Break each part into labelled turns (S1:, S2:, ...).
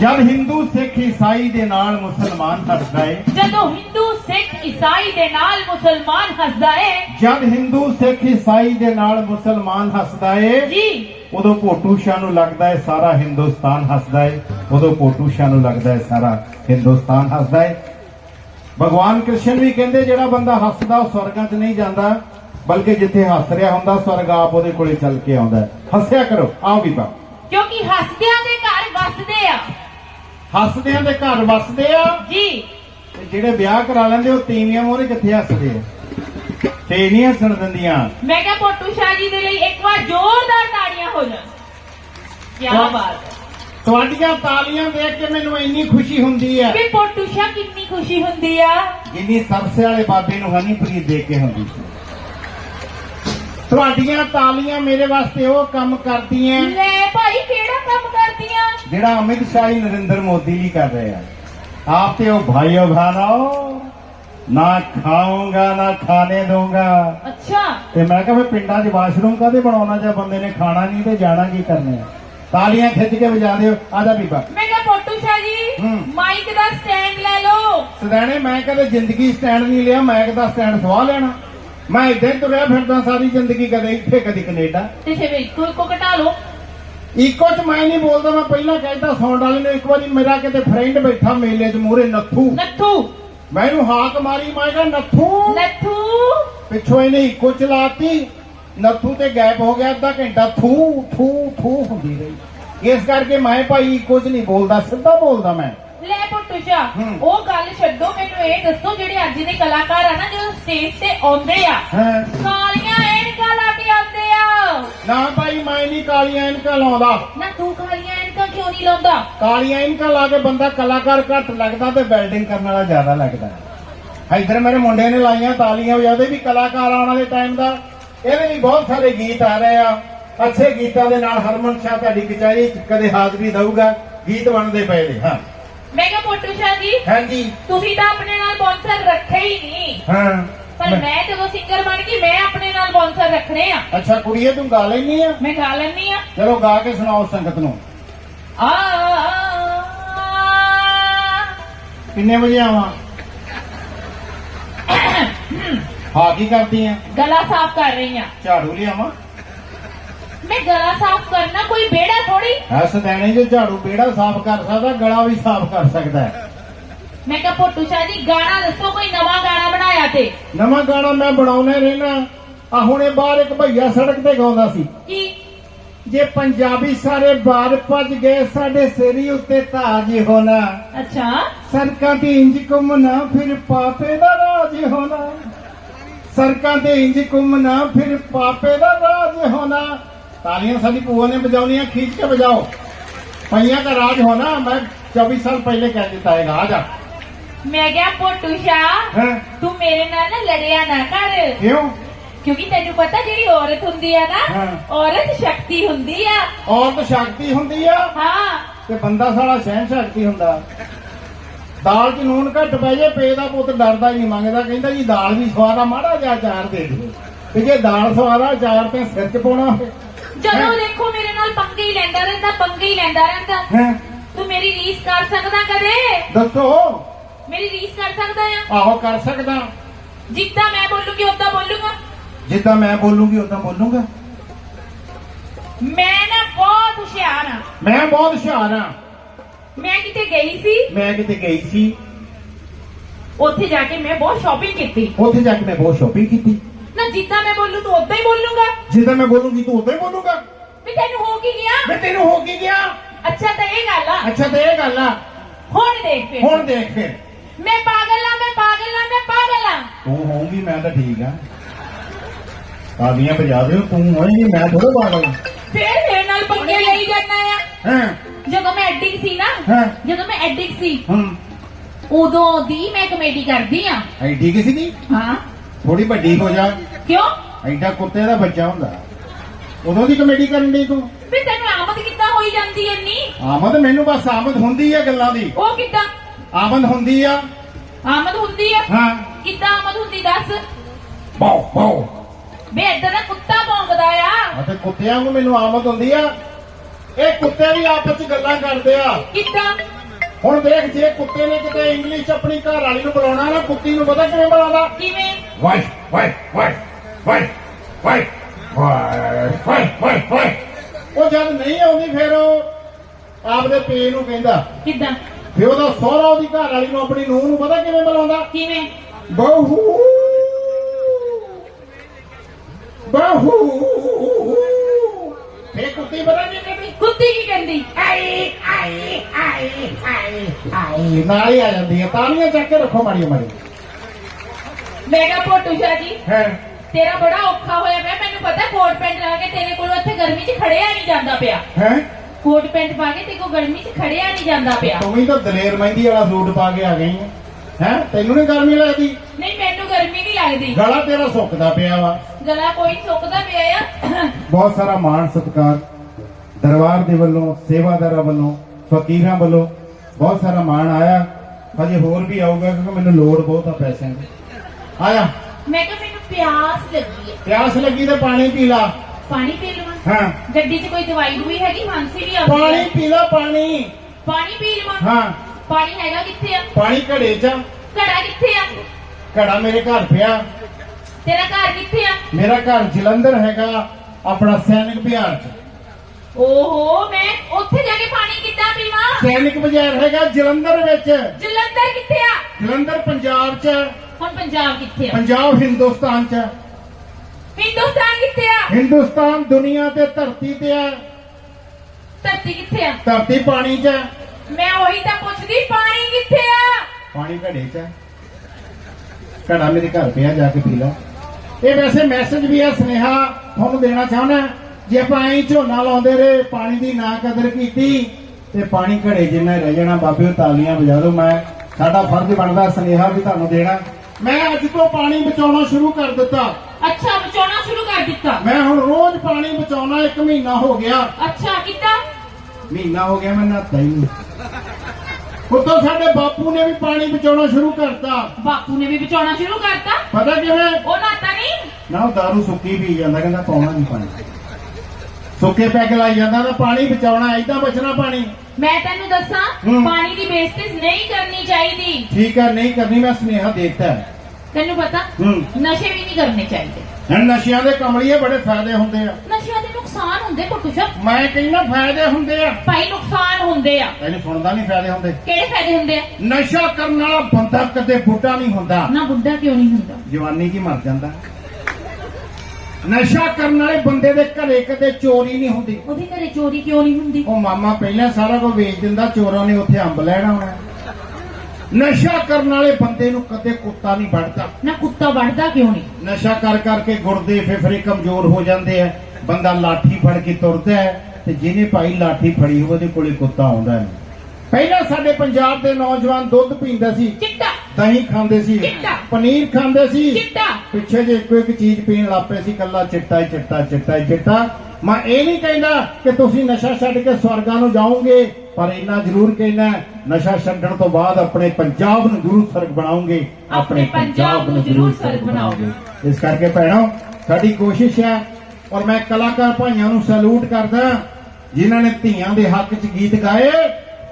S1: ਜਦ ਹਿੰਦੂ ਸਿੱਖ ਈਸਾਈ ਦੇ ਨਾਲ ਮੁਸਲਮਾਨ ਹੱਸਦਾ ਏ
S2: ਜਦੋਂ ਹਿੰਦੂ ਸਿੱਖ ਈਸਾਈ ਦੇ ਨਾਲ ਮੁਸਲਮਾਨ ਹੱਸਦਾ ਏ
S1: ਜਦ ਹਿੰਦੂ ਸਿੱਖ ਈਸਾਈ ਦੇ ਨਾਲ ਮੁਸਲਮਾਨ ਹੱਸਦਾ ਏ
S2: ਜੀ।
S1: ਉਦੋਂ ਪੋਟੂ ਸ਼ਾਹ ਨੂੰ ਲੱਗਦਾ ਏ ਸਾਰਾ ਹਿੰਦੁਸਤਾਨ ਹੱਸਦਾ ਏ ਉਦੋਂ ਪੋਟੂ ਸ਼ਾਹ ਨੂੰ ਲੱਗਦਾ ਏ ਸਾਰਾ ਹਿੰਦੁਸਤਾਨ ਹੱਸਦਾ ਏ। ਭਗਵਾਨ ਕ੍ਰਿਸ਼ਨ ਵੀ ਕਹਿੰਦੇ ਜਿਹੜਾ ਬੰਦਾ ਹੱਸਦਾ ਉਹ ਸਵਰਗਾਂ 'ਚ ਨਹੀਂ ਜਾਂਦਾ ਬਲਕਿ ਜਿੱਥੇ ਹੱਸ ਰਿਹਾ ਹੁੰਦਾ ਸਵਰਗ ਆਪ ਉਹਦੇ ਕੋਲੇ ਚੱਲ ਕੇ ਆਉਂਦਾ। ਹੱਸਿਆ ਕਰੋ ਆਓ ਵੀ ਬਾ
S2: ਕਿਉਂਕਿ ਹੱਸਦਿਆਂ ਦੇ ਘਰ ਵਸਦੇ ਆ।
S1: ਹੱਸਦਿਆਂ ਦੇ ਘਰ ਵਸਦੇ ਆ।
S2: ਜੀ।
S1: ਤੇ ਜਿਹੜੇ ਵਿਆਹ ਕਰਾ ਲੈਂਦੇ ਉਹ ਤੀਵੀਆਂ ਮੋਰੇ ਕਿੱਥੇ ਹੱਸਦੇ ਆ? ਤੇ ਨਹੀਂ ਹੱਸਣ ਦਿੰਦੀਆਂ।
S2: ਮੈਂ ਕਿਹਾ ਪੋਟੂ ਸ਼ਾਹ ਜੀ ਦੇ ਲਈ ਇੱਕ ਵਾਰ ਜ਼ੋਰਦਾਰ ਤਾੜੀਆਂ ਹੋ ਜਾਣ। ਕੀ। ਬਾਤ ਹੈ।
S1: ਤੁਹਾਡੀਆਂ ਤਾਲੀਆਂ ਦੇਖ ਕੇ ਮੈਨੂੰ ਇੰਨੀ ਖੁਸ਼ੀ ਹੁੰਦੀ ਹੈ
S2: ਵੀ ਪੋਟੂ ਸ਼ਾਹ ਕਿੰਨੀ ਖੁਸ਼ੀ ਹੁੰਦੀ ਆ।
S1: ਜਿੰਨੀ ਸਰਸੇ ਵਾਲੇ ਬਾਬੇ ਨੂੰ ਹਨੀਪ੍ਰੀਤ ਦੇ ਕੇ ਹੁੰਦੀ ਸੀ। ਤੁਹਾਡੀਆਂ ਤਾਲੀਆਂ ਮੇਰੇ ਵਾਸਤੇ ਉਹ ਕੰਮ ਕਰਦੀਆਂ।
S2: ਲੈ ਭਾਈ ਕਿਹੜਾ ਕੰਮ ਕਰਦੀਆਂ
S1: ਜਿਹੜਾ ਅਮਿਤ ਸ਼ਾਹ ਜੀ ਨਰਿੰਦਰ ਮੋਦੀ ਲਈ ਕਰ ਰਹੇ ਆ। ਆਪ ਤੇ ਉਹ ਭਾਈਓ ਭਾਣੋ ਨਾ ਖਾਊਂਗਾ ਨਾ ਖਾਣੇ ਦਊਂਗਾ।
S2: ਅੱਛਾ।
S1: ਤੇ ਮੈਂ ਕਿਹਾ ਵੀ ਪਿੰਡਾਂ 'ਚ ਵਾਸ਼ਰੂਮ ਕਾਦੇ ਬਣਾਉਣਾ ਜੇ ਬੰਦੇ ਨੇ ਖਾਣਾ ਨਹੀਂ ਤੇ ਜਾਣਾ ਕੀ ਕਰਨੇ ਤਾਲੀਆਂ ਖਿੱਚ ਕੇ ਵਜਾ ਦਿਓ। ਆਦਾ ਬੀਬਾ।
S2: ਮੈਂ ਕਿਹਾ ਪੋਟੂ ਸ਼ਾਹ ਜੀ। ਮਾਈਕ ਦਾ ਸਟੈਂਡ ਲੈ ਲਓ।
S1: ਸਦਾਣੇ ਮੈਂ ਕਦੇ ਜ਼ਿੰਦਗੀ ਸਟੈਂਡ ਨਹੀਂ ਲਿਆ ਮੈਂ ਕਦਾ ਸਟੈਂਡ ਸਵਾ ਲੈਣਾ। ਮੈਂ ਹੀ ਤੁਰਿਆ ਫਿਰਦਾ ਸਾਰੀ ਜ਼ਿੰਦਗੀ ਕਦੇ ਇੱਥੇ ਕਦੇ ਕੈਨੇਡਾ।
S2: ਤੇ ਫਿਰ ਇੱਕੋ ਇੱਕੋ ਘਟਾ ਲਓ।
S1: ਇੱਕੋ ਚ ਮੈਂ ਨਹੀਂ ਬੋਲਦਾ ਮੈਂ ਪਹਿਲਾਂ ਕਹਿੰਦਾ ਸੌਂਡ ਵਾਲੇ ਨੂੰ ਇੱਕ ਵਾਰੀ ਮੇਰਾ ਕਿਤੇ ਫਰੈਂਡ ਬੈਠਾ ਮੇਲੇ 'ਚ ਮੂਰੇ ਨੱਥੂ।
S2: ਨੱਥੂ।
S1: ਮੈਨੂੰ ਹਾਕ ਮਾਰੀ ਮੈਂ ਕਿਹਾ ਨੱਥੂ।
S2: ਨੱਥੂ।
S1: ਪਿੱਛੋਂ ਇਹਨੇ ਇੱਕੋ ਚਲਾਤੀ ਨੱਥੂ ਤੇ ਗਾਇਬ ਹੋ ਗਿਆ ਅੱਧਾ ਘੰਟਾ ਥੂ ਥੂ ਥੂ ਹੁੰਦੀ ਰਹੀ। ਇਸ ਕਰਕੇ ਮੈਂ ਭਾਈ ਚ ਨਹੀਂ ਬੋਲਦਾ ਸਿੱਧਾ ਬੋਲਦਾ ਮੈਂ।
S2: ਲੈ ਸ਼ਾਹ
S1: ਹੂੰ।
S2: ਉਹ ਗੱਲ ਛੱਡੋ ਮੈਨੂੰ ਇਹ ਦੱਸੋ ਜਿਹੜੇ ਅੱਜ ਦੇ ਕਲਾਕਾਰ ਆ ਨਾ ਜਦੋਂ ਸਟੇਜ ਤੇ ਆਉਂਦੇ ਆ
S1: ਹਾਂ।
S2: ਕਾਲੀਆਂ ਐਨਕਾਂ ਲਾ ਕੇ ਆਉਂਦੇ ਆ।
S1: ਨਾ ਭਾਈ ਮੈਂ ਨਹੀਂ ਕਾਲੀਆਂ ਇਨਕਾਂ ਲਾਉਂਦਾ।
S2: ਨਾ ਤੂੰ ਕਾਲੀਆਂ ਐਨਕਾਂ ਕਿਉਂ ਨਹੀਂ ਲਾਉਂਦਾ?
S1: ਕਾਲੀਆਂ ਇਨਕਾਂ ਲਾ ਕੇ ਬੰਦਾ ਕਲਾਕਾਰ ਘੱਟ ਲੱਗਦਾ ਤੇ ਬਿਲਡਿੰਗ ਕਰਨ ਵਾਲਾ ਜ਼ਿਆਦਾ ਲੱਗਦਾ। ਇਧਰ ਮੇਰੇ ਮੁੰਡੇ ਨੇ ਲਾਈਆਂ ਤਾਲੀਆਂ ਵਜਾਦੇ ਵੀ ਕਲਾਕਾਰ ਆਉਣ ਵਾਲੇ ਟਾਈਮ ਦਾ। ਇਹਦੇ ਲਈ ਬਹੁਤ ਸਾਰੇ ਗੀਤ ਆ ਰਹੇ ਆ। ਅੱਛੇ ਗੀਤਾਂ ਦੇ ਨਾਲ ਹਰਮਨ ਸ਼ਾਹ ਤੁਹਾਡੀ ਕਚਹਿਰੀ 'ਚ ਕਦੇ ਹਾਜ਼ਰੀ ਦਊਗਾ। ਗੀਤ ਬਣਦੇ ਪਏ ਨੇ ਹਾਂ।
S2: ਮੈਂ ਕਿਹਾ ਪੋਟੂ ਸ਼ਾਹ ਜੀ
S1: ਹਾਂਜੀ।
S2: ਤੁਸੀਂ ਤਾਂ ਆਪਣੇ ਨਾਲ ਬੌਂਸਰ ਰੱਖੇ ਹੀ ਨਹੀਂ।
S1: ਹਾਂ।
S2: ਪਰ ਮੈਂ ਜਦੋਂ ਸਿੰਗਰ ਬਣ ਗਈ ਮੈਂ ਆਪਣੇ ਨਾਲ ਬੌਂਸਰ ਰੱਖਣੇ ਆ।
S1: ਅੱਛਾ ਕੁੜੀਏ ਤੂੰ ਗਾ ਲੈਣੀ ਆ?
S2: ਮੈਂ ਗਾ ਲੈਣੀ ਆ।
S1: ਚਲੋ ਗਾ ਕੇ ਸੁਣਾਓ ਸੰਗਤ ਨੂੰ।
S2: ਆ।
S1: ਕਿੰਨੇ ਵਜੇ ਆਵਾਂ? ਹਾਂ ਕੀ ਕਰਦੀ ਆ?
S2: ਗਲਾ ਸਾਫ਼ ਕਰ ਰਹੀ ਆ।
S1: ਝਾੜੂ ਲਿਆਵਾਂ?
S2: ਮੈਂ ਗਲਾ ਸਾਫ਼ ਕਰਨਾ ਕੋਈ ਬੇੜਾ ਥੋੜੀ
S1: ਐਸ ਦੇਣੇ ਜੇ ਝਾੜੂ ਬੇੜਾ ਸਾਫ਼ ਕਰ ਸਕਦਾ ਗਲਾ ਵੀ ਸਾਫ਼ ਕਰ ਸਕਦਾ। ਹੈ
S2: ਮੈਂ ਕਿਹਾ ਪੋਟੂ ਸ਼ਾਹ ਜੀ ਗਾਣਾ ਦੱਸੋ ਕੋਈ ਨਵਾਂ ਗਾਣਾ ਬਣਾਇਆ ਤੇ?
S1: ਨਵਾਂ ਗਾਣਾ ਮੈਂ ਬਣਾਉਣਾ ਰਹਿਣਾ। ਆ ਹੁਣੇ ਬਾਹਰ ਇੱਕ ਭਈਆ ਸੜਕ ਤੇ ਗਾਉਂਦਾ ਸੀ।
S2: ਕੀ?
S1: ਜੇ ਪੰਜਾਬੀ ਸਾਰੇ ਬਾਹਰ ਭੱਜ ਗਏ ਸਾਡੇ ਸਿਰੀ ਉੱਤੇ ਤਾਜ ਹੋਣਾ।
S2: ਅੱਛਾ।
S1: ਸੜਕਾਂ ਤੇ ਇੰਜ ਘੁੰਮਣਾ ਫਿਰ ਪਾਪੇ ਦਾ ਰਾਜ ਹੋਣਾ। ਸੜਕਾਂ ਤੇ ਇੰਜ ਘੁੰਮਣਾ ਫਿਰ ਪਾਪੇ ਦਾ ਰਾਜ ਹੋਣਾ। ਤਾਲੀਆਂ ਸਾਡੀ ਭੂਆ ਨੇ ਵਜਾਉਣੀਆਂ ਖੀਂਚ ਕੇ ਵਜਾਓ। ਪਈਆਂ ਦਾ ਰਾਜ ਹੋਣਾ। ਮੈਂ 24 ਸਾਲ ਪਹਿਲੇ ਕਹਿ ਦਿੱਤਾ ਹੈਗਾ ਆ। ਜਾ
S2: ਮੈਂ ਕਿਹਾ ਪੋਟੂ ਸ਼ਾਹ
S1: ਹੈਂ?
S2: ਤੂੰ ਮੇਰੇ ਨਾਲ ਨਾ ਲੜਿਆ ਨਾ ਕਰ।
S1: ਕਿਉਂ?
S2: ਕਿਉਂਕਿ ਤੈਨੂੰ ਪਤਾ ਜਿਹੜੀ ਔਰਤ ਹੁੰਦੀ ਆ ਨਾ
S1: ਹਾਂ।
S2: ਔਰਤ ਸ਼ਕਤੀ ਹੁੰਦੀ ਆ।
S1: ਔਰਤ ਸ਼ਕਤੀ ਹੁੰਦੀ ਆ?
S2: ਹਾਂ।
S1: ਤੇ ਬੰਦਾ ਸਾਲਾ ਸਹਿਨ ਸ਼ਕਤੀ ਹੁੰਦਾ। ਦਾਲ 'ਚ ਨੂਨ ਘੱਟ ਪੈ ਜੇ ਪੇ ਦਾ ਪੁੱਤ ਡਰਦਾ ਹੀ ਨਹੀਂ ਮੰਗਦਾ ਕਹਿੰਦਾ ਜੀ ਦਾਲ ਵੀ ਸਵਾਦ ਆ ਮਾੜਾ ਜਿਹਾ ਅਚਾਰ ਦੇ ਦਿਓ। ਤੇ ਜੇ ਦਾਲ ਸਵਾਦ ਆ ਅਚਾਰ ਤੇ ਸਿਰ 'ਚ ਪਾਉਣਾ। ਹੋਵੇ
S2: ਜਦੋਂ ਦੇਖੋ ਮੇਰੇ ਨਾਲ ਪੰਗੇ ਹੀ ਲੈਂਦਾ ਰਹਿੰਦਾ ਪੰਗੇ ਹੀ ਲੈਂਦਾ ਰਹਿੰਦਾ।
S1: ਹੈ?
S2: ਤੂੰ ਮੇਰੀ ਰੀਸ ਕਰ ਸਕਦਾ ਕਦੇ?
S1: ਦੱਸੋ।
S2: ਮੇਰੀ ਰੀਸ ਕਰ ਸਕਦਾ ਆ?
S1: ਆਹੋ ਕਰ ਸਕਦਾ।
S2: ਜਿੱਦਾਂ ਮੈਂ ਬੋਲੂਗੀ ਉਦਾਂ ਬੋਲੂਗਾ।
S1: ਜਿੱਦਾਂ ਮੈਂ ਬੋਲੂਗੀ ਉਦਾਂ ਬੋਲੂਗਾ।
S2: ਮੈਂ ਨਾ ਬਹੁਤ ਹੁਸ਼ਿਆਰ ਆ।
S1: ਮੈਂ ਬਹੁਤ ਹੁਸ਼ਿਆਰ ਆ।
S2: ਮੈਂ ਕਿਤੇ ਗਈ ਸੀ।
S1: ਮੈਂ ਕਿਤੇ ਗਈ ਸੀ।
S2: ਉੱਥੇ ਜਾ ਕੇ ਮੈਂ ਬਹੁਤ ਸ਼ਾਪਿੰਗ ਕੀਤੀ।
S1: ਉੱਥੇ ਜਾ ਕੇ ਮੈਂ ਬਹੁਤ ਸ਼ਾਪਿੰਗ ਕੀਤੀ।
S2: ਨਾ ਜਿੱਦਾਂ ਮੈਂ ਬੋਲੂ ਤੂੰ ਉਦਾਂ ਹੀ ਬੋਲੂਗਾ।
S1: ਜਿੱਦਾਂ ਮੈਂ ਬੋਲੂਗੀ ਤੂੰ ਉਦਾਂ ਹੀ ਬੋਲੂਗਾ।
S2: ਵੀ ਤੈਨੂੰ ਹੋ ਕੀ ਗਿਆ?
S1: ਮੈਂ ਤੈਨੂੰ ਹੋ ਕੀ ਗਿਆ?
S2: ਅੱਛਾ ਤਾਂ ਇਹ ਗੱਲ ਆ।
S1: ਅੱਛਾ ਤੇ ਇਹ ਗੱਲ ਆ।
S2: ਹੁਣ ਦੇਖ ਫਿਰ।
S1: ਹੁਣ ਦੇਖ ਫਿਰ।
S2: ਮੈਂ ਪਾਗਲ ਆ ਮੈਂ ਪਾਗਲ ਆ ਮੈਂ ਪਾਗਲ ਆ
S1: ਤੂੰ ਹੋਊਗੀ ਮੈਂ ਤਾਂ ਠੀਕ ਆ ਤਾਲੀਆਂ ਵਜਾ ਦਿਓ ਤੂੰ ਹੋਏਗੀ ਮੈਂ ਥੋੜਾ ਪਾਗਲ
S2: ਫਿਰ ਮੇਰੇ ਨਾਲ ਪੰਗੇ ਲਈ ਜਾਂਦਾ ਆ।
S1: ਹਾਂ?
S2: ਜਦੋਂ ਮੈਂ ਐਡਿਕ ਸੀ ਨਾ
S1: ਹਾਂ?
S2: ਜਦੋਂ ਮੈਂ ਐਡਿਕ ਸੀ
S1: ਹਮ
S2: ਉਦੋਂ ਦੀ ਮੈਂ ਕਮੇਡੀ ਕਰਦੀ ਆ
S1: ਐਡੀ ਕਿਸ ਦੀ?
S2: ਹਾਂ।
S1: ਥੋੜੀ ਵੱਡੀ ਹੋ ਜਾ।
S2: ਕਿਉਂ?
S1: ਐਡਾ ਕੁੱਤੇ ਦਾ ਬੱਚਾ ਹੁੰਦਾ। ਉਦੋਂ ਦੀ ਕਮੇਡੀ ਕਰਨ ਦੀ ਤੂੰ?
S2: ਵੀ ਤੈਨੂੰ ਆਮਦ ਕਿੱਦਾਂ ਹੋਈ ਜਾਂਦੀ ਇੰਨੀ?
S1: ਆਮਦ ਮੈਨੂੰ ਬਸ ਆਮਦ ਹੁੰਦੀ ਆ ਗੱਲਾਂ ਦੀ।
S2: ਉਹ ਕਿੱਦਾਂ?
S1: ਆਮਦ ਹੁੰਦੀ ਆ?
S2: ਆਮਦ ਹੁੰਦੀ ਆ?
S1: ਹਾਂ।
S2: ਕਿੱਦਾਂ ਆਮਦ ਹੁੰਦੀ ਦੱਸ?
S1: ਬਾਉ ਬਾਉ
S2: ਬੇ ਦਾ ਕੁੱਤਾ ਭੌਂਕਦਾ ਆ।
S1: ਅਤੇ ਕੁੱਤਿਆਂ ਨੂੰ ਮੈਨੂੰ ਆਮਦ ਹੁੰਦੀ ਆ? ਇਹ ਕੁੱਤੇ ਵੀ ਆਪਸ ਚ ਗੱਲਾਂ ਕਰਦੇ ਆ।
S2: ਕਿੱਦਾਂ?
S1: ਹੁਣ ਦੇਖ ਜੇ ਕੁੱਤੇ ਨੇ ਕਿਤੇ ਇੰਗਲਿਸ਼ ਆਪਣੀ ਘਰ ਵਾਲੀ ਨੂੰ ਬੁਲਾਉਣਾ ਨਾ ਕੁੱਤੀ ਨੂੰ ਪਤਾ ਕਿਵੇਂ ਬੁਲਾਉਂਦਾ?
S2: ਕਿਵੇਂ?
S1: Wife wife wife wife wife wife wife wife ਉਹ ਜਦ ਨਹੀਂ ਆਉਂਦੀ ਫਿਰ ਉਹ ਆਪਦੇ ਪੇ ਨੂੰ ਕਹਿੰਦਾ।
S2: ਕਿੱਦਾਂ?
S1: ਫਿਰ ਉਹਦਾ ਸਹੁਰਾ ਉਹਦੀ ਘਰ ਵਾਲੀ ਨੂੰ ਆਪਣੀ ਨੂੰਹ ਨੂੰ ਪਤਾ ਕਿਵੇਂ ਬੁਲਾਉਂਦਾ?
S2: ਕਿਵੇਂ?
S1: ਬਹੂ। ਬਹੂ। ਫੇ ਕੁੱਤੀ ਪਤਾ ਕੀ ਕਹਿੰਦੀ?
S2: ਕੁੱਤੀ ਕੀ ਕਹਿੰਦੀ?
S1: ਆਈ ਆਈ ਆਈ ਆਈ ਆਈ। ਨਾਲ ਹੀ ਆ ਜਾਂਦੀ ਹੈ ਤਾਲੀਆਂ ਚੱਕ ਕੇ ਰੱਖੋ ਮਾੜੀ ਮਾੜੀ।
S2: ਮੈਂ ਕਿਹਾ ਭੋਟੂ ਸ਼ਾਹ ਜੀ
S1: ਹੈ?
S2: ਤੇਰਾ ਬੜਾ ਔਖਾ ਹੋਇਆ ਪਿਆ। ਮੈਨੂੰ ਪਤਾ ਕੋਟ ਪੈਂਟ ਲਾ ਕੇ ਤੇਰੇ ਕੋਲੋਂ ਇੱਥੇ ਗਰਮੀ 'ਚ ਖੜਿਆ ਨਹੀਂ ਜਾਂਦਾ ਪਿਆ।
S1: ਹੈ?
S2: ਕੋਟ ਪੈਂਟ ਪਾ ਕੇ ਤੇ ਕੋ ਗਰਮੀ 'ਚ ਖੜਿਆ ਨਹੀਂ ਜਾਂਦਾ ਪਿਆ।
S1: ਤੂੰ ਵੀ ਤਾਂ ਦਲੇਰ ਮਹਿੰਦੀ ਵਾਲਾ ਸੂਟ ਪਾ ਕੇ ਆ ਗਈ ਹੈ। ਹੈ? ਤੈਨੂੰ ਨਹੀਂ ਗਰਮੀ ਲੱਗਦੀ?
S2: ਨਹੀਂ ਮੈਨੂੰ ਗਰਮੀ ਨਹੀਂ ਲੱਗਦੀ।
S1: ਗਲਾ ਤੇਰਾ ਸੁੱਕਦਾ ਪਿਆ ਵਾ।
S2: ਗਲਾ ਕੋਈ ਸੁੱਕਦਾ ਪਿਆ ਆ।
S1: ਬਹੁਤ ਸਾਰਾ ਮਾਣ ਸਤਿਕਾਰ ਦਰਬਾਰ ਦੇ ਵੱਲੋਂ ਸੇਵਾਦਾਰਾਂ ਵੱਲੋਂ ਫਕੀਰਾਂ ਵੱਲੋਂ ਬਹੁਤ ਸਾਰਾ ਮਾਣ ਆਇਆ। ਹਜੇ ਹੋਰ ਵੀ ਆਊਗਾ ਕਿਉਂਕਿ ਮੈਨੂੰ ਲੋੜ ਬਹੁਤ ਆ ਪੈਸਿਆਂ ਦੀ। ਆਇਆ।
S2: ਮੈਂ ਕਿਹਾ ਮੈਨੂੰ ਪਿਆਸ ਲੱਗੀ ਹੈ
S1: ਪਿਆਸ ਲੱਗੀ ਤੇ ਪਾਣੀ ਪੀ ਲਾ।
S2: ਪਾਣੀ ਪੀ ਲਵਾਂ?
S1: ਹਾਂ।
S2: ਗੱਡੀ 'ਚ ਕੋਈ ਦਵਾਈ ਦੂਈ ਹੈਗੀ? ਹਾਂਸੀ ਵੀ ਆਉਂਦੀ
S1: ਪਾਣੀ
S2: ਹੈ।
S1: ਪੀ ਲਾ ਪਾਣੀ।
S2: ਪਾਣੀ ਪੀ ਲਵਾਂ?
S1: ਹਾਂ।
S2: ਪਾਣੀ ਹੈਗਾ ਕਿੱਥੇ ਆ?
S1: ਪਾਣੀ ਘੜੇ ਚ ਆ।
S2: ਘੜਾ ਕਿੱਥੇ ਆ?
S1: ਘੜਾ ਮੇਰੇ ਘਰ ਪਿਆ।
S2: ਤੇਰਾ ਘਰ ਕਿੱਥੇ ਆ?
S1: ਮੇਰਾ ਘਰ ਜਲੰਧਰ ਹੈਗਾ ਆਪਣਾ ਸੈਨਿਕ ਬਿਹਾਰ ਚ।
S2: ਓਹੋ ਮੈਂ ਉੱਥੇ ਜਾ ਕੇ ਪਾਣੀ ਕਿੱਦਾਂ ਪੀਵਾਂ?
S1: ਸੈਨਿਕ ਬਾਜ਼ਾਰ ਹੈਗਾ ਜਲੰਧਰ ਵਿੱਚ।
S2: ਜਲੰਧਰ ਕਿੱਥੇ ਆ?
S1: ਜਲੰਧਰ ਪੰਜਾਬ ਚ ਹੈ,
S2: ਹੁਣ ਪੰਜਾਬ ਕਿੱਥੇ ਆ?
S1: ਪੰਜਾਬ ਹਿੰਦੁਸਤਾਨ ਚ ਹੈ।
S2: ਹਿੰਦੁਸਤਾਨ ਕਿੱਥੇ ਆ?
S1: ਹਿੰਦੁਸਤਾਨ ਦੁਨੀਆ ਤੇ ਧਰਤੀ ਤੇ ਹੈ
S2: ਧਰਤੀ ਕਿੱਥੇ ਆ?
S1: ਧਰਤੀ ਪਾਣੀ ਚ।
S2: ਮੈਂ ਉਹੀ ਤਾਂ ਪੁੱਛਦੀ ਪਾਣੀ ਕਿੱਥੇ ਆ?
S1: ਪਾਣੀ ਘੜੇ ਚ। ਘੜਾ ਮੇਰੇ ਘਰ ਪਿਆ ਜਾ ਕੇ ਪੀ ਲੈ। ਇਹ ਵੈਸੇ ਮੈਸੇਜ ਵੀ ਹੈ ਸੁਨੇਹਾ ਤੁਹਾਨੂੰ ਦੇਣਾ ਚਾਹੁੰਦਾ ਜੇ ਆਪਾਂ ਐਂ ਝੋਨਾ ਲਾਉਂਦੇ ਰਹੇ ਪਾਣੀ ਦੀ ਨਾ ਕਦਰ ਕੀਤੀ ਤੇ ਪਾਣੀ ਘੜੇ ਜਿੰਨਾ ਰਹਿ ਜਾਣਾ। ਬਾਬਿਓ ਤਾਲੀਆਂ ਵਜਾ ਦਿਓ। ਮੈਂ ਸਾਡਾ ਫਰਜ਼ ਬਣਦਾ ਸੁਨੇਹਾ ਵੀ ਤੁਹਾਨੂੰ ਦੇਣਾ। ਮੈਂ ਅੱਜ ਤੋਂ ਪਾਣੀ ਬਚਾਉਣਾ ਸ਼ੁਰੂ ਕਰ ਦਿੱਤਾ।
S2: ਅੱਛਾ ਬਚਾਉਣਾ ਸ਼ੁਰੂ ਕਰ ਦਿੱਤਾ।
S1: ਮੈਂ ਹੁਣ ਰੋਜ਼ ਪਾਣੀ ਬਚਾਉਣਾ ਇੱਕ ਮਹੀਨਾ ਹੋ ਗਿਆ।
S2: ਅੱਛਾ ਕਿੱਦਾਂ
S1: ਮਹੀਨਾ ਹੋ ਗਿਆ ਮੈਂ ਨਹਾਤਾ ਹੀ ਨਹੀਂ। ਉੱਤੋਂ ਸਾਡੇ ਬਾਪੂ ਨੇ ਵੀ ਪਾਣੀ ਬਚਾਉਣਾ ਸ਼ੁਰੂ ਕਰਤਾ।
S2: ਬਾਪੂ ਨੇ ਵੀ ਬਚਾਉਣਾ ਸ਼ੁਰੂ ਕਰਤਾ?
S1: ਪਤਾ ਕਿਵੇਂ?
S2: ਉਹ ਨਾਤਾ ਨਹੀਂ?
S1: ਨਾ ਉਹ ਦਾਰੂ ਸੁੱਕੀ ਪੀ ਜਾਂਦਾ ਕਹਿੰਦਾ ਪਾਉਣਾ ਨਹੀਂ ਪਾਣੀ। ਸੁੱਕੇ ਪੈਗ ਲਾਈ ਜਾਂਦਾ ਨਾ ਪਾਣੀ ਬਚਾਉਣਾ ਐਦਾਂ ਬਚਣਾ ਪਾਣੀ।
S2: ਮੈਂ ਤੈਨੂੰ ਦੱਸਾਂ
S1: ਹੂੰ।
S2: ਪਾਣੀ ਦੀ ਵੇਸਟੇਜ ਨਹੀਂ ਕਰਨੀ ਚਾਹੀਦੀ।
S1: ਠੀਕ ਹੈ ਨਹੀਂ ਕਰਨੀ ਮੈਂ ਸੁਨੇਹਾ ਦੇਤਾ ਹੈ।
S2: ਤੈਨੂੰ ਪਤਾ
S1: ਹੂੰ।
S2: ਨਸ਼ੇ ਵੀ ਨਹੀਂ ਕਰਨੇ ਚਾਹੀਦੇ।
S1: ਹੁਣ ਨਸ਼ਿਆਂ ਦੇ ਕਮਲੀਏ ਬੜੇ ਫਾਇਦੇ ਹੁੰਦੇ ਆ।
S2: ਨਸ਼ਿਆਂ ਦੇ ਨੁਕਸਾਨ ਹੁੰਦੇ ਕੁੱਟੂਸ਼ਾ
S1: ਮੈਂ ਕਹਿੰਦਾ ਫਾਇਦੇ ਹੁੰਦੇ ਆ।
S2: ਭਾਈ ਨੁਕਸਾਨ ਹੁੰਦੇ ਆ।
S1: ਤੈਨੂੰ ਸੁਣਦਾ ਨਹੀਂ ਫਾਇਦੇ ਹੁੰਦੇ।
S2: ਕਿਹੜੇ ਫਾਇਦੇ ਹੁੰਦੇ ਆ?
S1: ਨਸ਼ਾ ਕਰਨ ਵਾਲਾ ਬੰਦਾ ਕਦੇ ਬੁੱਢਾ ਨਹੀਂ ਹੁੰਦਾ।
S2: ਨਾ ਬੁੱਢਾ ਕਿਉਂ ਨਹੀਂ ਹੁੰਦਾ?
S1: ਜਵਾਨੀ ਕੀ ਮਰ ਜਾਂਦਾ। ਨਸ਼ਾ ਕਰਨ ਵਾਲੇ ਬੰਦੇ ਦੇ ਘਰੇ ਕਦੇ ਚੋਰੀ ਨਹੀਂ ਹੁੰਦੀ।
S2: ਉਹਦੇ ਘਰੇ ਚੋਰੀ ਕਿਉਂ ਨਹੀਂ ਹੁੰਦੀ?
S1: ਉਹ ਮਾਮਾ ਪਹਿਲਾਂ ਸਾਰਾ ਕੁਝ ਵੇਚ ਦਿੰਦਾ ਚੋਰਾਂ ਨੇ ਉੱਥੇ ਅੰਬ ਲੈਣਾ ਹੋਣਾ ਨਸ਼ਾ ਕਰਨ ਵਾਲੇ ਬੰਦੇ ਨੂੰ ਕਦੇ ਕੁੱਤਾ ਨਹੀਂ ਵੱਢਦਾ।
S2: ਨਾ ਕੁੱਤਾ ਵੜਦਾ ਕਿਉਂ ਨਹੀਂ?
S1: ਨਸ਼ਾ ਕਰ ਕਰਕੇ ਗੁਰਦੇ ਫੇਫੜੇ ਕਮਜ਼ੋਰ ਹੋ ਜਾਂਦੇ ਆ। ਬੰਦਾ ਲਾਠੀ ਫੜ ਕੇ ਤੁਰਦਾ ਹੈ ਤੇ ਜਿਹਨੇ ਭਾਈ ਲਾਠੀ ਫੜੀ ਹੋਵੇ ਉਹਦੇ ਕੋਲੇ ਕੁੱਤਾ ਆਉਂਦਾ ਨਹੀਂ ਪਹਿਲਾਂ ਸਾਡੇ ਪੰਜਾਬ ਦੇ ਨੌਜਵਾਨ ਦੁੱਧ ਪੀਂਦੇ ਸੀ।
S2: ਚਿੱਟਾ।
S1: ਦਹੀਂ ਖਾਂਦੇ ਸੀ।
S2: ਚਿੱਟਾ।
S1: ਪਨੀਰ ਖਾਂਦੇ ਸੀ।
S2: ਚਿੱਟਾ।
S1: ਪਿੱਛੇ ਜੇ ਇੱਕੋ ਇੱਕ ਚੀਜ਼ ਪੀਣ ਲੱਪੇ ਸੀ ਕੱਲਾ ਚਿੱਟਾ ਹੀ ਚਿੱਟਾ ਚਿੱਟਾ ਹੀ ਚਿੱਟਾ। ਮੈਂ ਇਹ ਨਹੀਂ ਕਹਿੰਦਾ ਕਿ ਤੁਸੀਂ ਨਸ਼ਾ ਛੱਡ ਕੇ ਸਵਰਗਾਂ ਨੂੰ ਜਾਓਗੇ ਪਰ ਇੰਨਾ ਜ਼ਰੂਰ ਕਹਿਣਾ ਨਸ਼ਾ ਛੱਡਣ ਤੋਂ ਬਾਅਦ ਆਪਣੇ ਪੰਜਾਬ ਨੂੰ ਜ਼ਰੂਰ ਸਵਰਗ ਬਣਾਓਗੇ
S2: ਆਪਣੇ ਪੰਜਾਬ ਨੂੰ ਜ਼ਰੂਰ ਸਵਰਗ ਬਣਾਓਗੇ।
S1: ਇਸ ਕਰਕੇ ਭੈਣੋ ਸਾਡੀ ਕੋਸ਼ਿਸ਼ ਹੈ ਔਰ ਮੈਂ ਕਲਾਕਾਰ ਭਾਈਆਂ ਨੂੰ ਸੈਲੂਟ ਕਰਦਾ ਜਿਨ੍ਹਾਂ ਨੇ ਧੀਆਂ ਦੇ ਹੱਕ 'ਚ ਗੀਤ ਗਾਏ